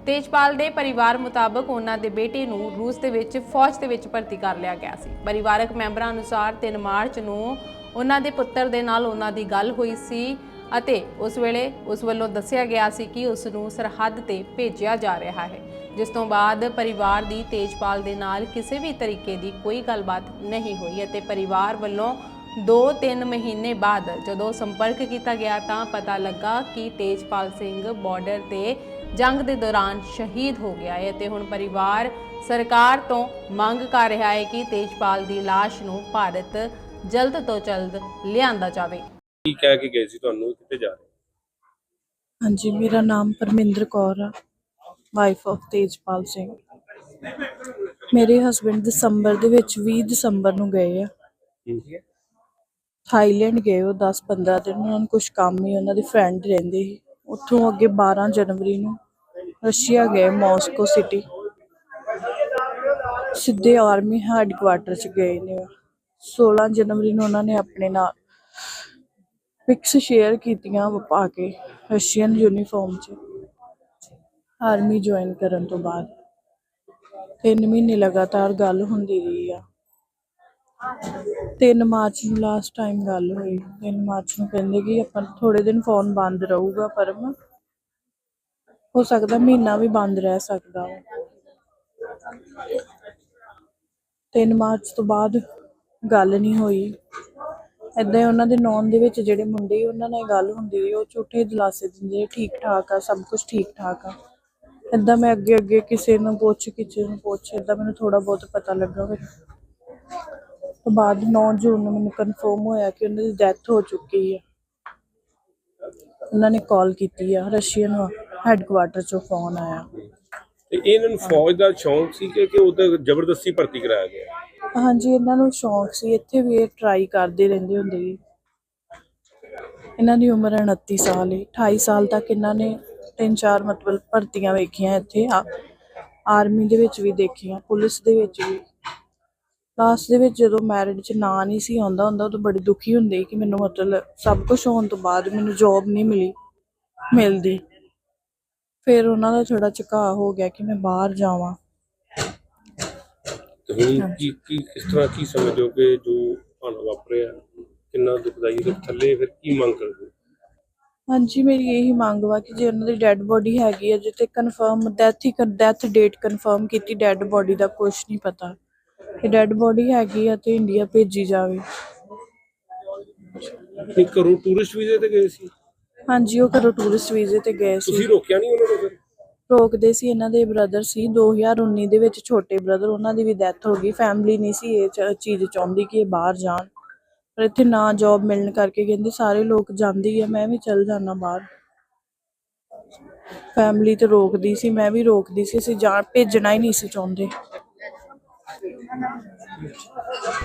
ਤੇਜਪਾਲ ਦੇ ਪਰਿਵਾਰ ਮੁਤਾਬਕ ਉਹਨਾਂ ਦੇ ਬੇਟੇ ਨੂੰ ਰੂਸ ਦੇ ਵਿੱਚ, ਫੌਜ ਦੇ ਵਿੱਚ ਭਰਤੀ ਕਰ ਲਿਆ ਗਿਆ ਸੀ। ਪਰਿਵਾਰਕ ਮੈਂਬਰਾਂ ਅਨੁਸਾਰ 3 ਮਾਰਚ ਨੂੰ ਉਹਨਾਂ ਦੇ ਪੁੱਤਰ ਦੇ ਨਾਲ ਉਹਨਾਂ ਦੀ ਗੱਲ ਹੋਈ ਸੀ ਅਤੇ ਉਸ ਵੇਲੇ ਉਸ ਵੱਲੋਂ ਦੱਸਿਆ ਗਿਆ ਸੀ ਕਿ ਉਸ ਨੂੰ ਸਰਹੱਦ ਤੇ ਭੇਜਿਆ ਜਾ ਰਿਹਾ ਹੈ, ਜਿਸ ਤੋਂ ਬਾਅਦ ਪਰਿਵਾਰ ਦੀ ਤੇਜਪਾਲ ਦੇ ਨਾਲ ਕਿਸੇ ਵੀ ਤਰੀਕੇ ਦੀ ਕੋਈ ਗੱਲਬਾਤ ਨਹੀਂ ਹੋਈ ਅਤੇ ਪਰਿਵਾਰ ਵੱਲੋਂ 2-3 ਮਹੀਨੇ ਬਾਅਦ ਜਦੋਂ ਸੰਪਰਕ ਕੀਤਾ ਗਿਆ ਤਾਂ ਪਤਾ ਲੱਗਾ ਕਿ ਤੇਜਪਾਲ ਸਿੰਘ ਬਾਰਡਰ ਤੇ ਜੰਗ ਦੇ ਦੌਰਾਨ ਸ਼ਹੀਦ ਹੋ ਗਿਆ ਹੈ ਤੇ ਹੁਣ ਪਰਿਵਾਰ ਸਰਕਾਰ ਤੋਂ ਮੰਗ ਕਰ ਰਿਹਾ ਹੈ ਕਿ ਤੇਜਪਾਲ ਦੀ ਲਾਸ਼ ਨੂੰ ਭਾਰਤ ਜਲਦ ਤੋਂ ਜਲਦ ਲਿਆਂਦਾ ਜਾਵੇ। ਕੀ ਕਹਿ ਕੇ ਗਏ ਸੀ ਤੁਹਾਨੂੰ? ਕਿੱਥੇ ਜਾ ਰਹੇ ਹਾਂਜੀ ਮੇਰਾ ਨਾਮ ਪਰਮਿੰਦਰ ਕੌਰ ਆ ਵਾਈਫ ਆਫ ਤੇਜਪਾਲ ਸਿੰਘ। ਮੇਰੇ ਹਸਬੰਡ ਦਸੰਬਰ ਦੇ ਵਿੱਚ 20 ਦਸੰਬਰ ਨੂੰ ਗਏ ਆ। ਥਾਈਲੈਂਡ ਗਏ ਉਹ 10-15 ਦਿਨ, ਉਹਨਾਂ ਨੂੰ ਕੁਝ ਕੰਮ ਹੀ, ਉਹਨਾਂ ਦੇ ਫਰੈਂਡ ਰਹਿੰਦੇ ਸੀ। ਉੱਥੋਂ ਅੱਗੇ 12 ਜਨਵਰੀ ਨੂੰ ਰਸ਼ੀਆ ਗਏ, ਮਾਸਕੋ ਸਿਟੀ ਸਿੱਧੇ ਆਰਮੀ ਹੈੱਡਕੁਆਰਟਰ ਚ ਗਏ ਨੇ 16 ਜਨਵਰੀ ਨੂੰ ਉਹਨਾਂ ਨੇ ਆਪਣੇ ਨਾਲ ਪਿਕਸ ਸ਼ੇਅਰ ਕੀਤੀਆਂ ਉਹ ਪਾ ਕੇ, ਰਸ਼ੀਅਨ ਯੂਨੀਫਾਰਮ 'ਚ। ਆਰਮੀ ਜੁਆਇਨ ਕਰਨ ਤੋਂ ਬਾਅਦ। ਤਿੰਨ ਮਹੀਨੇ ਲਗਾਤਾਰ ਗੱਲ ਹੁੰਦੀ ਰਹੀ ਆ। 3 ਮਾਰਚ ਨੂੰ ਲਾਸਟ ਟਾਈਮ ਗੱਲ ਹੋਈ। 3 ਮਾਰਚ ਨੂੰ ਕਹਿੰਦੇ ਕਿ ਆਪਾਂ ਥੋੜੇ ਦਿਨ ਫੋਨ ਬੰਦ ਰਹੂਗਾ ਪਰ ਹੋ ਸਕਦਾ ਮਹੀਨਾ ਵੀ ਬੰਦ ਰਹਿ ਸਕਦਾ ਵਾ। 3 ਮਾਰਚ ਤੋਂ ਬਾਅਦ ਗੱਲ ਨਹੀਂ ਹੋਈ। ਏਦਾਂ ਉਹਨਾਂ ਦੇ ਨੌਨ ਦੇ ਵਿੱਚ ਜਿਹੜੇ ਮੁੰਡੇ ਸੀ, ਉਹਨਾਂ ਨਾਲ ਗੱਲ ਹੁੰਦੀ ਰਹੀ ਉਹ ਝੂਠੇ ਦਿਲਾਸੇ ਦਿੰਦੇ ਠੀਕ ਠਾਕ ਆ ਸਭ ਕੁਝ ਠੀਕ ਠਾਕ ਆ। ਏਦਾਂ ਮੈਂ ਅੱਗੇ ਅੱਗੇ ਕਿਸੇ ਨੂੰ ਪੁੱਛ ਕਿਸੇ ਨੂੰ ਪੁੱਛ ਏਦਾਂ ਮੈਨੂੰ ਥੋੜਾ ਬਹੁਤ ਪਤਾ ਲੱਗਾ ਫਿਰ। ਤੋਂ ਬਾਅਦ 9 ਜੂਨ ਨੂੰ ਮੈਨੂੰ ਕਨਫਰਮ ਹੋਇਆ ਕਿ ਉਹਨਾਂ ਦੀ ਡੈਥ ਹੋ ਚੁੱਕੀ ਆ ਉਹਨਾਂ ਨੇ ਕਾਲ ਕੀਤੀ ਆ ਰਸ਼ੀਅਨ ਹੈੱਡਕੁਆਰਟਰ ਚੋਂ ਫੋਨ ਆਇਆ। ਤੇ ਇਹਨਾਂ ਨੂੰ ਫੌਜ ਦਾ ਸ਼ੌਂਕ ਸੀ ਕਿ ਕਿ ਉਹਦਾ ਜ਼ਬਰਦਸਤੀ ਭਰਤੀ ਕਰਾਇਆ ਗਿਆ? ਹਾਂਜੀ ਇਹਨਾਂ ਨੂੰ ਸ਼ੌਂਕ ਸੀ ਇੱਥੇ ਵੀ ਇਹ ਟਰਾਈ ਕਰਦੇ ਰਹਿੰਦੇ ਹੁੰਦੇ ਸੀ। ਇਹਨਾਂ ਦੀ ਉਮਰ 29 ਸਾਲ ਹੈ 28 ਸਾਲ ਤੱਕ ਇਹਨਾਂ ਨੇ ਤਿੰਨ ਚਾਰ ਮਤਲਬ ਭਰਤੀਆਂ ਵੇਖੀਆਂ ਇੱਥੇ ਆ ਆਰਮੀ ਦੇ ਵਿੱਚ ਵੀ ਦੇਖੀਆਂ ਪੁਲਿਸ ਦੇ ਵਿੱਚ ਵੀ। ਲਾਸਟ ਦੇ ਵਿੱਚ ਜਦੋਂ ਮੈਰਿਡ ਚ ਨਾਂ ਨਹੀਂ ਸੀ ਆਉਂਦਾ ਹੁੰਦਾ ਉਦੋਂ ਬੜੀ ਦੁਖੀ ਹੁੰਦੀ ਕਿ ਮੈਨੂੰ ਮਤਲਬ ਸਭ ਕੁਝ ਹੋਣ ਤੋਂ ਬਾਅਦ ਮੈਨੂੰ ਜੌਬ ਨਹੀਂ ਮਿਲੀ ਮਿਲਦੀ। ਫਿਰ ਉਹਨਾਂ ਦਾ ਥੋੜਾ ਝੁਕਾਅ ਹੋ ਗਿਆ ਕਿ ਮੈਂ ਬਾਹਰ ਜਾਵਾਂ। ਤੇ ਹੁਣ ਕੀ ਕੀ ਕਿਸ ਤਰ੍ਹਾਂ ਕੀ ਸਮਝੋ ਕਿ ਜੋ ਹਾਲ ਵਾਪਰਿਆ ਕਿੰਨਾ ਦੁਖਦਾਈ ਤੇ ਥੱਲੇ ਫਿਰ ਕੀ ਮੰਗ ਕਰਦੇ ਹੋ? ਹਾਂਜੀ ਮੇਰੀ ਇਹੀ ਮੰਗ ਵਾ ਕਿ ਜੇ ਉਹਨਾਂ ਦੀ ਡੈੱਡ ਬੋਡੀ ਹੈਗੀ ਹੈ ਜਿੱਤੇ ਕਨਫਰਮ ਡੈਥ ਹੀ ਡੈਥ ਡੇਟ ਕਨਫਰਮ ਕੀਤੀ ਡੈੱਡ ਬੋਡੀ ਦਾ ਕੁਝ ਨਹੀਂ ਪਤਾ। ਕਿ ਡੈੱਡ ਬੋਡੀ ਹੈਗੀ ਆ ਤੇ ਇੰਡੀਆ ਭੇਜੀ ਜਾਵੇ। ਨਹੀਂ ਘਰੋਂ ਟੂਰਿਸਟ ਵੀਜ਼ੇ ਤੇ ਗਏ ਸੀ? ਹਾਂਜੀ ਉਹ ਘਰੋਂ ਟੂਰਿਸਟ ਵੀਜ਼ੇ ਤੇ ਗਏ ਸੀ। ਤੁਸੀਂ ਰੋਕਿਆ ਨਹੀਂ ਉਹਨਾਂ ਨੂੰ ਫਿਰ? ਰੋਕਦੇ ਸੀ ਇਹਨਾਂ ਦੇ ਬ੍ਰਦਰ ਸੀ। 2019 ਦੇ ਵਿੱਚ ਛੋਟੇ ਬ੍ਰਦਰ ਉਹਨਾਂ ਦੀ ਵੀ ਡੈਥ ਹੋ ਗਈ। ਫੈਮਿਲੀ ਨਹੀਂ ਸੀ ਇਹ ਚ- ਚੀਜ਼ ਚਾਹੁੰਦੀ ਕਿ ਇਹ ਬਾਹਰ ਜਾਣ। ਪਰ ਇੱਥੇ ਨਾ ਜੌਬ ਮਿਲਣ ਕਰਕੇ ਕਹਿੰਦੇ ਸਾਰੇ ਲੋਕ ਜਾਂਦੇ ਹੀ ਆ ਮੈਂ ਵੀ ਚਲ ਜਾਣਾ ਬਾਹਰ। ਫੈਮਿਲੀ ਤੇ ਰੋਕਦੀ ਸੀ ਮੈਂ ਵੀ ਰੋਕਦੀ ਸੀ। ਅਸੀਂ ਜਾਣ ਭੇਜਣਾ ਹੀ ਨਹੀਂ ਸੀ ਚਾਹੁੰਦੇ।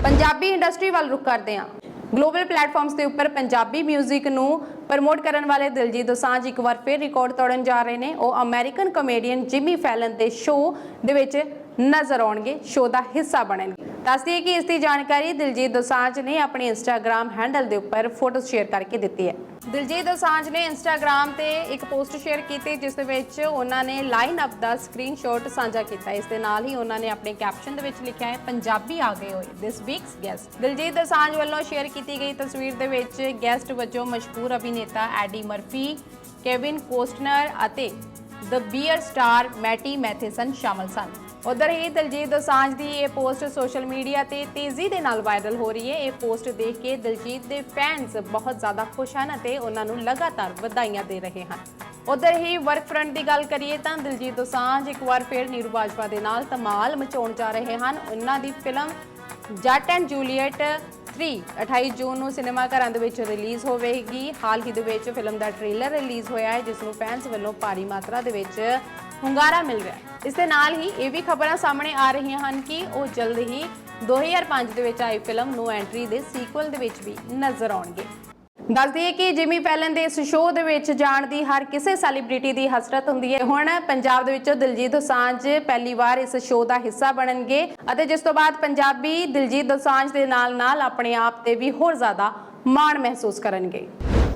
ਪੰਜਾਬੀ ਇੰਡਸਟਰੀ ਵੱਲ ਰੁਕ ਕਰਦੇ ਹਾਂ। ਗਲੋਬਲ ਪਲੇਟਫਾਰਮਸ ਦੇ ਉੱਪਰ ਪੰਜਾਬੀ 뮤직 ਨੂੰ ਪ੍ਰਮੋਟ ਕਰਨ ਵਾਲੇ ਦਿਲਜੀਤ ਦੋਸਾਂਝ ਇੱਕ ਵਾਰ ਫਿਰ ਰਿਕਾਰਡ ਤੋੜਨ ਜਾ ਰਹੇ ਨੇ। ਉਹ ਅਮਰੀਕਨ ਕਮੇਡੀਅਨ ਜਿਮੀ ਫੈਲਨ ਦੇ ਸ਼ੋਅ ਦੇ ਵਿੱਚ ਨਜ਼ਰ ਆਉਣਗੇ। ਸ਼ੋਅ ਦਾ ਹਿੱਸਾ ਬਣਨਗੇ। ਦੱਸਦੀ ਹੈ ਕਿ ਇਸ ਦੀ ਜਾਣਕਾਰੀ ਦਿਲਜੀਤ ਦੋਸਾਂਝ ਨੇ ਆਪਣੇ ਇੰਸਟਾਗ੍ਰam ਹੈਂਡਲ ਦੇ ਉੱਪਰ ਫੋਟੋ ਸ਼ੇਅਰ ਕਰਕੇ ਦਿੱਤੀ ਹੈ। ਦਿਲਜੀਤ ਦਸਾਂਝ ਨੇ ਇੰਸਟਾਗ੍ਰam ਤੇ ਇੱਕ ਪੋਸਟ ਸ਼ੇਅਰ ਕੀਤੀ, ਜਿਸ ਦੇ ਵਿੱਚ ਉਹਨਾਂ ਨੇ ਲਾਈਨ ਅਪ ਦਾ ਸਕਰੀਨਸ਼ਾਟ ਸਾਂਝਾ ਕੀਤਾ। ਇਸ ਦੇ ਨਾਲ ਹੀ ਉਹਨਾਂ ਨੇ ਆਪਣੇ ਕੈਪਸ਼ਨ ਦੇ ਵਿੱਚ ਲਿਖਿਆ ਹੈ, ਪੰਜਾਬੀ ਆ ਗਏ ਹੋਏ this week's guest Diljit Dosanjh ਵੱਲੋਂ ਸ਼ੇਅਰ ਕੀਤੀ ਗਈ ਤਸਵੀਰ ਦੇ ਵਿੱਚ ਗੈਸਟ ਵਜੋਂ ਮਸ਼ਹੂਰ ਅਭਿਨੇਤਾ ਐਡੀ ਮਰਫੀ ਕੇਵਿਨ ਕੋਸਟਨਰ ਅਤੇ The Bear star Matty Matheson ਸ਼ਾਮਲ ਸਨ। ਉਧਰ ਹੀ ਦਿਲਜੀਤ ਦੋਸਾਂਝ ਦੀ ਇਹ ਪੋਸਟ ਸੋਸ਼ਲ ਮੀਡੀਆ ਤੇ ਤੇਜ਼ੀ ਦੇ ਨਾਲ ਵਾਇਰਲ ਹੋ ਰਹੀ ਹੈ। ਇਹ ਪੋਸਟ ਦੇਖ ਕੇ ਦਿਲਜੀਤ ਦੇ ਫੈਨਸ ਬਹੁਤ ਜ਼ਿਆਦਾ ਖੁਸ਼ ਹਨ ਅਤੇ ਉਹਨਾਂ ਨੂੰ ਲਗਾਤਾਰ ਵਧਾਈਆਂ ਦੇ ਰਹੇ ਹਨ। ਉਧਰ ਹੀ ਵਰਕ ਫਰੰਟ ਦੀ ਗੱਲ ਕਰੀਏ ਤਾਂ ਦਿਲਜੀਤ ਦੋਸਾਂਝ ਇੱਕ ਵਾਰ ਫਿਰ ਨੀਰੂ ਬਾਜਵਾ ਦੇ ਨਾਲ ਧਮਾਲ ਮਚਾਉਣ ਜਾ ਰਹੇ ਹਨ। ਉਹਨਾਂ ਦੀ ਫਿਲਮ ਜੱਟ ਐਂਡ ਜੂਲੀਅਟ 3 28 ਜੂਨ ਨੂੰ ਸਿਨੇਮਾ ਘਰਾਂ ਦੇ ਵਿੱਚ ਰਿਲੀਜ਼ ਹੋਵੇਗੀ। ਹਾਲ ਹੀ ਦੇ ਵਿੱਚ ਫਿਲਮ ਦਾ ਟ੍ਰੇਲਰ ਰਿਲੀਜ਼ ਹੋਇਆ ਹੈ, ਜਿਸ ਨੂੰ ਫੈਨਸ ਵੱਲੋਂ ਭਾਰੀ ਮਾਤਰਾ ਦੇ ਵਿੱਚ ਹੁੰਗਾਰਾ ਮਿਲ ਰਿਹਾ ਇਸ ਦੇ ਨਾਲ ਹੀ ਇਹ ਵੀ ਖਬਰਾਂ ਸਾਹਮਣੇ ਆ ਰਹੀਆਂ ਹਨ ਕਿ ਉਹ ਜਲਦ ਹੀ 2005 ਦੇ ਵਿੱਚ ਆਈ ਫਿਲਮ ਨੋ ਐਂਟਰੀ ਦੇ ਸੀਕਵਲ ਦੇ ਵਿੱਚ ਵੀ ਨਜ਼ਰ ਆਉਣਗੇ। ਦੱਸ ਦਈਏ ਕਿ ਜਿਮੀ ਫੈਲਨ ਦੇ ਇਸ ਸ਼ੋਅ ਦੇ ਵਿੱਚ ਜਾਣ ਦੀ ਹਰ ਕਿਸੇ ਸੈਲੀਬ੍ਰਿਟੀ ਦੀ ਹਸਰਤ ਹੁੰਦੀ ਹੈ। ਹੁਣ ਪੰਜਾਬ ਦੇ ਵਿੱਚੋਂ ਦਿਲਜੀਤ ਦੋਸਾਂਝ ਪਹਿਲੀ ਵਾਰ ਇਸ ਸ਼ੋਅ ਦਾ ਹਿੱਸਾ ਬਣਨਗੇ ਅਤੇ ਜਿਸ ਤੋਂ ਬਾਅਦ ਪੰਜਾਬੀ ਦਿਲਜੀਤ ਦੋਸਾਂਝ ਦੇ ਨਾਲ ਨਾਲ ਆਪਣੇ ਆਪ ਤੇ ਵੀ ਹੋਰ ਜ਼ਿਆਦਾ ਮਾਣ ਮਹਿਸੂਸ ਕਰਨਗੇ।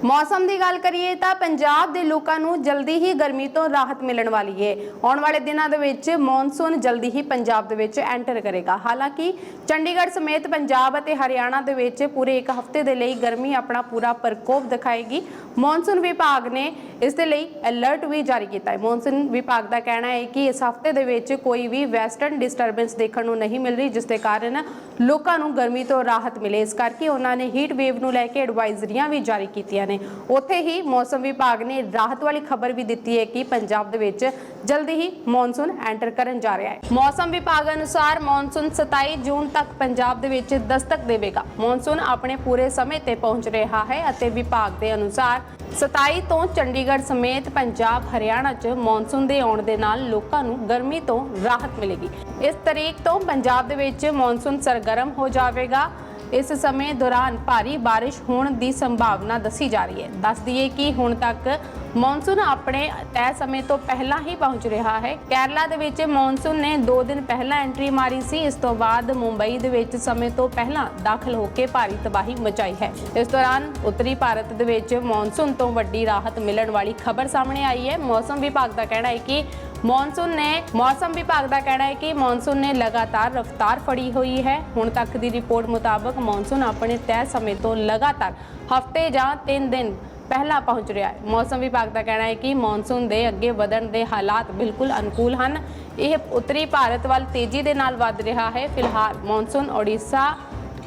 ਮੌਸਮ ਦੀ ਗੱਲ ਕਰੀਏ ਤਾਂ ਪੰਜਾਬ ਦੇ ਲੋਕਾਂ ਨੂੰ ਜਲਦੀ ਹੀ ਗਰਮੀ ਤੋਂ ਰਾਹਤ ਮਿਲਣ ਵਾਲੀ ਹੈ ਆਉਣ ਵਾਲੇ ਦਿਨਾਂ ਦੇ ਵਿੱਚ ਮੌਨਸੂਨ ਜਲਦੀ ਹੀ ਪੰਜਾਬ ਦੇ ਵਿੱਚ ਐਂਟਰ ਕਰੇਗਾ। ਹਾਲਾਂਕਿ ਚੰਡੀਗੜ੍ਹ ਸਮੇਤ ਪੰਜਾਬ ਅਤੇ ਹਰਿਆਣਾ ਦੇ ਵਿੱਚ ਪੂਰੇ ਇੱਕ ਹਫ਼ਤੇ ਦੇ ਲਈ ਗਰਮੀ ਆਪਣਾ ਪੂਰਾ ਪ੍ਰਕੋਪ ਦਿਖਾਏਗੀ। ਮੌਨਸੂਨ ਵਿਭਾਗ ਨੇ ਇਸ ਦੇ ਲਈ ਅਲਰਟ ਵੀ ਜਾਰੀ ਕੀਤਾ ਹੈ। ਮੌਨਸੂਨ ਵਿਭਾਗ ਦਾ ਕਹਿਣਾ ਹੈ ਕਿ ਇਸ ਹਫ਼ਤੇ ਦੇ ਵਿੱਚ ਕੋਈ ਵੀ ਵੈਸਟਰਨ ਡਿਸਟਰਬੈਂਸ ਦੇਖਣ ਨੂੰ ਨਹੀਂ ਮਿਲ ਰਹੀ, ਜਿਸ ਦੇ ਕਾਰਨ ਲੋਕਾਂ ਨੂੰ ਗਰਮੀ ਤੋਂ ਰਾਹਤ ਮਿਲੇ। ਇਸ ਕਰਕੇ ਉਹਨਾਂ ਨੇ ਹੀਟ ਵੇਵ ਨੂੰ ਲੈ ਕੇ ਐਡਵਾਈਜ਼ਰੀਆਂ ਵੀ ਜਾਰੀ ਕੀਤੀਆਂ ਨੇ। ਉੱਥੇ ਹੀ ਮੌਸਮ ਵਿਭਾਗ ਨੇ ਰਾਹਤ ਵਾਲੀ ਖਬਰ ਵੀ ਦਿੱਤੀ ਹੈ ਕਿ ਪੰਜਾਬ ਦੇ ਵਿੱਚ ਜਲਦੀ ਹੀ ਮੌਨਸੂਨ ਐਂਟਰ ਕਰਨ ਜਾ ਰਿਹਾ ਹੈ। ਮੌਸਮ ਵਿਭਾਗ ਅਨੁਸਾਰ ਮੌਨਸੂਨ 27 ਜੂਨ ਤੱਕ ਪੰਜਾਬ ਦੇ ਵਿੱਚ ਦਸਤਕ ਦੇਵੇਗਾ। ਮੌਨਸੂਨ ਆਪਣੇ ਪੂਰੇ ਸਮੇਂ ਤੇ ਪਹੁੰਚ ਰਿਹਾ ਹੈ ਅਤੇ ਵਿਭਾਗ ਦੇ ਅਨੁਸਾਰ 27 ਤੋਂ ਚੰਡੀਗੜ੍ਹ ਸਮੇਤ ਪੰਜਾਬ, ਹਰਿਆਣਾ 'ਚ ਮੌਨਸੂਨ ਦੇ ਆਉਣ ਦੇ ਨਾਲ ਲੋਕਾਂ ਨੂੰ ਗਰਮੀ ਤੋਂ ਰਾਹਤ ਮਿਲੇਗੀ। ਇਸ ਤਰੀਕ ਤੋਂ ਪੰਜਾਬ ਦੇ ਵਿੱਚ ਮੌਨਸੂਨ ਸਰਗਰਮ ਹੋ ਜਾਵੇਗਾ। ਇਸ ਸਮੇਂ ਦੌਰਾਨ ਭਾਰੀ ਬਾਰਿਸ਼ ਹੋਣ ਦੀ ਸੰਭਾਵਨਾ ਦੱਸੀ ਜਾ ਰਹੀ ਹੈ। ਦੱਸ ਦਈਏ ਕਿ ਹੁਣ ਤੱਕ ਮੌਨਸੂਨ ਆਪਣੇ ਤੈਅ ਸਮੇਂ ਤੋਂ ਪਹਿਲਾਂ ਹੀ ਪਹੁੰਚ ਰਿਹਾ ਹੈ। ਕੇਰਲਾ ਦੇ ਵਿੱਚ ਮੌਨਸੂਨ ਨੇ 2 ਦਿਨ ਪਹਿਲਾਂ ਐਂਟਰੀ ਮਾਰੀ ਸੀ। ਇਸ ਤੋਂ ਬਾਅਦ ਮੁੰਬਈ ਦੇ ਵਿੱਚ ਸਮੇਂ ਤੋਂ ਪਹਿਲਾਂ ਦਾਖਲ ਹੋ ਕੇ ਭਾਰੀ ਤਬਾਹੀ ਮਚਾਈ ਹੈ। ਇਸ ਦੌਰਾਨ ਉੱਤਰੀ ਭਾਰਤ ਦੇ ਵਿੱਚ ਮੌਨਸੂਨ ਤੋਂ ਵੱਡੀ ਰਾਹਤ ਮਿਲਣ ਵਾਲੀ ਖਬਰ ਸਾਹਮਣੇ ਆਈ ਹੈ। ਮੌਸਮ ਵਿਭਾਗ ਦਾ ਕਹਿਣਾ ਹੈ ਕਿ ਮੌਨਸੂਨ ਨੇ ਮੌਸਮ ਵਿਭਾਗ ਦਾ ਕਹਿਣਾ ਹੈ ਕਿ ਮੌਨਸੂਨ ਨੇ ਲਗਾਤਾਰ ਰਫ਼ਤਾਰ ਫੜੀ ਹੋਈ ਹੈ। ਹੁਣ ਤੱਕ ਦੀ ਰਿਪੋਰਟ ਮੁਤਾਬਕ ਮੌਨਸੂਨ ਆਪਣੇ ਤੈਅ ਸਮੇਂ ਤੋਂ ਲਗਾਤਾਰ ਹਫ਼ਤੇ ਜਾਂ 3 ਦਿਨ ਪਹਿਲਾਂ ਪਹੁੰਚ ਰਿਹਾ ਹੈ। ਮੌਸਮ ਵਿਭਾਗ ਦਾ ਕਹਿਣਾ ਹੈ ਕਿ ਮੌਨਸੂਨ ਦੇ ਅੱਗੇ ਵਧਣ ਦੇ ਹਾਲਾਤ ਬਿਲਕੁਲ ਅਨੁਕੂਲ ਹਨ। ਇਹ ਉੱਤਰੀ ਭਾਰਤ ਵੱਲ ਤੇਜ਼ੀ ਦੇ ਨਾਲ ਵੱਧ ਰਿਹਾ ਹੈ। ਫਿਲਹਾਲ ਮੌਨਸੂਨ ਓਡੀਸ਼ਾ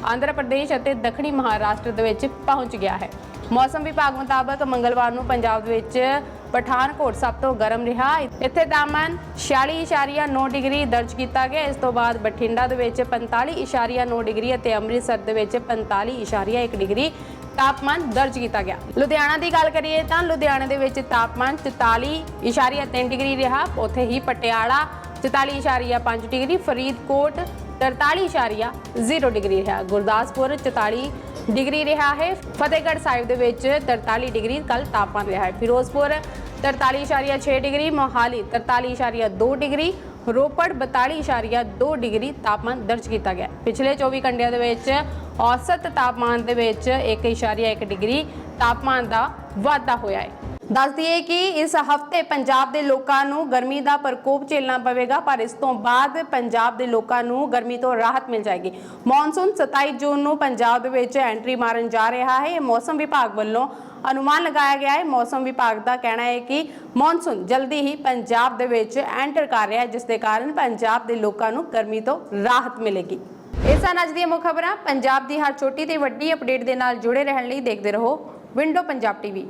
ਆਂਧਰਾ ਪ੍ਰਦੇਸ਼ ਅਤੇ ਦੱਖਣੀ ਮਹਾਰਾਸ਼ਟਰ ਦੇ ਵਿੱਚ ਪਹੁੰਚ ਗਿਆ ਹੈ। ਮੌਸਮ ਵਿਭਾਗ ਮੁਤਾਬਕ ਮੰਗਲਵਾਰ ਨੂੰ ਪੰਜਾਬ ਦੇ ਵਿੱਚ ਪਠਾਨਕੋਟ ਸਭ ਤੋਂ ਗਰਮ ਰਿਹਾ। ਇੱਥੇ ਤਾਪਮਾਨ 46.9 ਡਿਗਰੀ ਦਰਜ ਕੀਤਾ ਗਿਆ। ਇਸ ਤੋਂ ਬਾਅਦ ਬਠਿੰਡਾ ਦੇ ਵਿੱਚ 45.9 ਡਿਗਰੀ ਅਤੇ ਅੰਮ੍ਰਿਤਸਰ ਦੇ ਵਿੱਚ 45.1 ਡਿਗਰੀ ਤਾਪਮਾਨ ਦਰਜ ਕੀਤਾ ਗਿਆ। ਲੁਧਿਆਣਾ ਦੀ ਗੱਲ ਕਰੀਏ ਤਾਂ ਲੁਧਿਆਣਾ ਦੇ ਵਿੱਚ ਤਾਪਮਾਨ 44.3 ਡਿਗਰੀ ਰਿਹਾ। ਉੱਥੇ ਹੀ ਪਟਿਆਲਾ 44.5 ਡਿਗਰੀ, ਫਰੀਦਕੋਟ 43.0 ਡਿਗਰੀ ਰਿਹਾ। ਗੁਰਦਾਸਪੁਰ 44 ਡਿਗਰੀ ਰਿਹਾ ਹੈ। ਫਤਿਹਗੜ੍ਹ ਸਾਹਿਬ ਦੇ ਵਿੱਚ 43 ਡਿਗਰੀ ਕੱਲ ਤਾਪਮਾਨ ਰਿਹਾ ਹੈ। Firozpur 43.6 degree, Mohali 43.2 degree, Ropar 42.2 degree ਤਾਪਮਾਨ ਦਰਜ ਕੀਤਾ ਗਿਆ। ਪਿਛਲੇ 24 ਘੰਟਿਆਂ ਦੇ ਵਿੱਚ ਔਸਤ ਤਾਪਮਾਨ ਦੇ ਵਿੱਚ 1.1 ਡਿਗਰੀ ਤਾਪਮਾਨ ਦਾ ਵਾਧਾ ਹੋਇਆ ਹੈ। ਦੱਸ ਦਈਏ ਕਿ ਇਸ ਹਫ਼ਤੇ ਪੰਜਾਬ ਦੇ ਲੋਕਾਂ ਨੂੰ ਗਰਮੀ ਦਾ ਪ੍ਰਕੋਪ ਝੇਲਣਾ ਪਵੇਗਾ, ਪਰ ਇਸ ਤੋਂ ਬਾਅਦ ਪੰਜਾਬ ਦੇ ਲੋਕਾਂ ਨੂੰ ਗਰਮੀ ਤੋਂ ਰਾਹਤ ਮਿਲ ਜਾਏਗੀ। ਮੌਨਸੂਨ 27 ਜੂਨ ਨੂੰ ਪੰਜਾਬ ਦੇ ਵਿੱਚ ਐਂਟਰੀ ਮਾਰਨ ਜਾ ਰਿਹਾ ਹੈ। ਇਹ ਮੌਸਮ ਵਿਭਾਗ ਵੱਲੋਂ ਅਨੁਮਾਨ ਲਗਾਇਆ ਗਿਆ ਹੈ। ਮੌਸਮ ਵਿਭਾਗ ਦਾ ਕਹਿਣਾ ਹੈ ਕਿ ਮੌਨਸੂਨ ਜਲਦੀ ਹੀ ਪੰਜਾਬ ਦੇ ਵਿੱਚ ਐਂਟਰ ਕਰ ਰਿਹਾ ਹੈ, ਜਿਸ ਦੇ ਕਾਰਨ ਪੰਜਾਬ ਦੇ ਲੋਕਾਂ ਨੂੰ ਗਰਮੀ ਤੋਂ ਰਾਹਤ ਮਿਲੇਗੀ। ਇਹ ਸਨ ਅੱਜ ਦੀਆਂ ਮੁੱਖ ਖਬਰਾਂ। ਪੰਜਾਬ ਦੀ ਹਰ ਛੋਟੀ ਤੇ ਵੱਡੀ ਅਪਡੇਟ ਦੇ ਨਾਲ ਜੁੜੇ ਰਹਿਣ ਲਈ ਦੇਖਦੇ ਰਹੋ ਵਿੰਡੋ ਪੰਜਾਬ ਟੀਵੀ।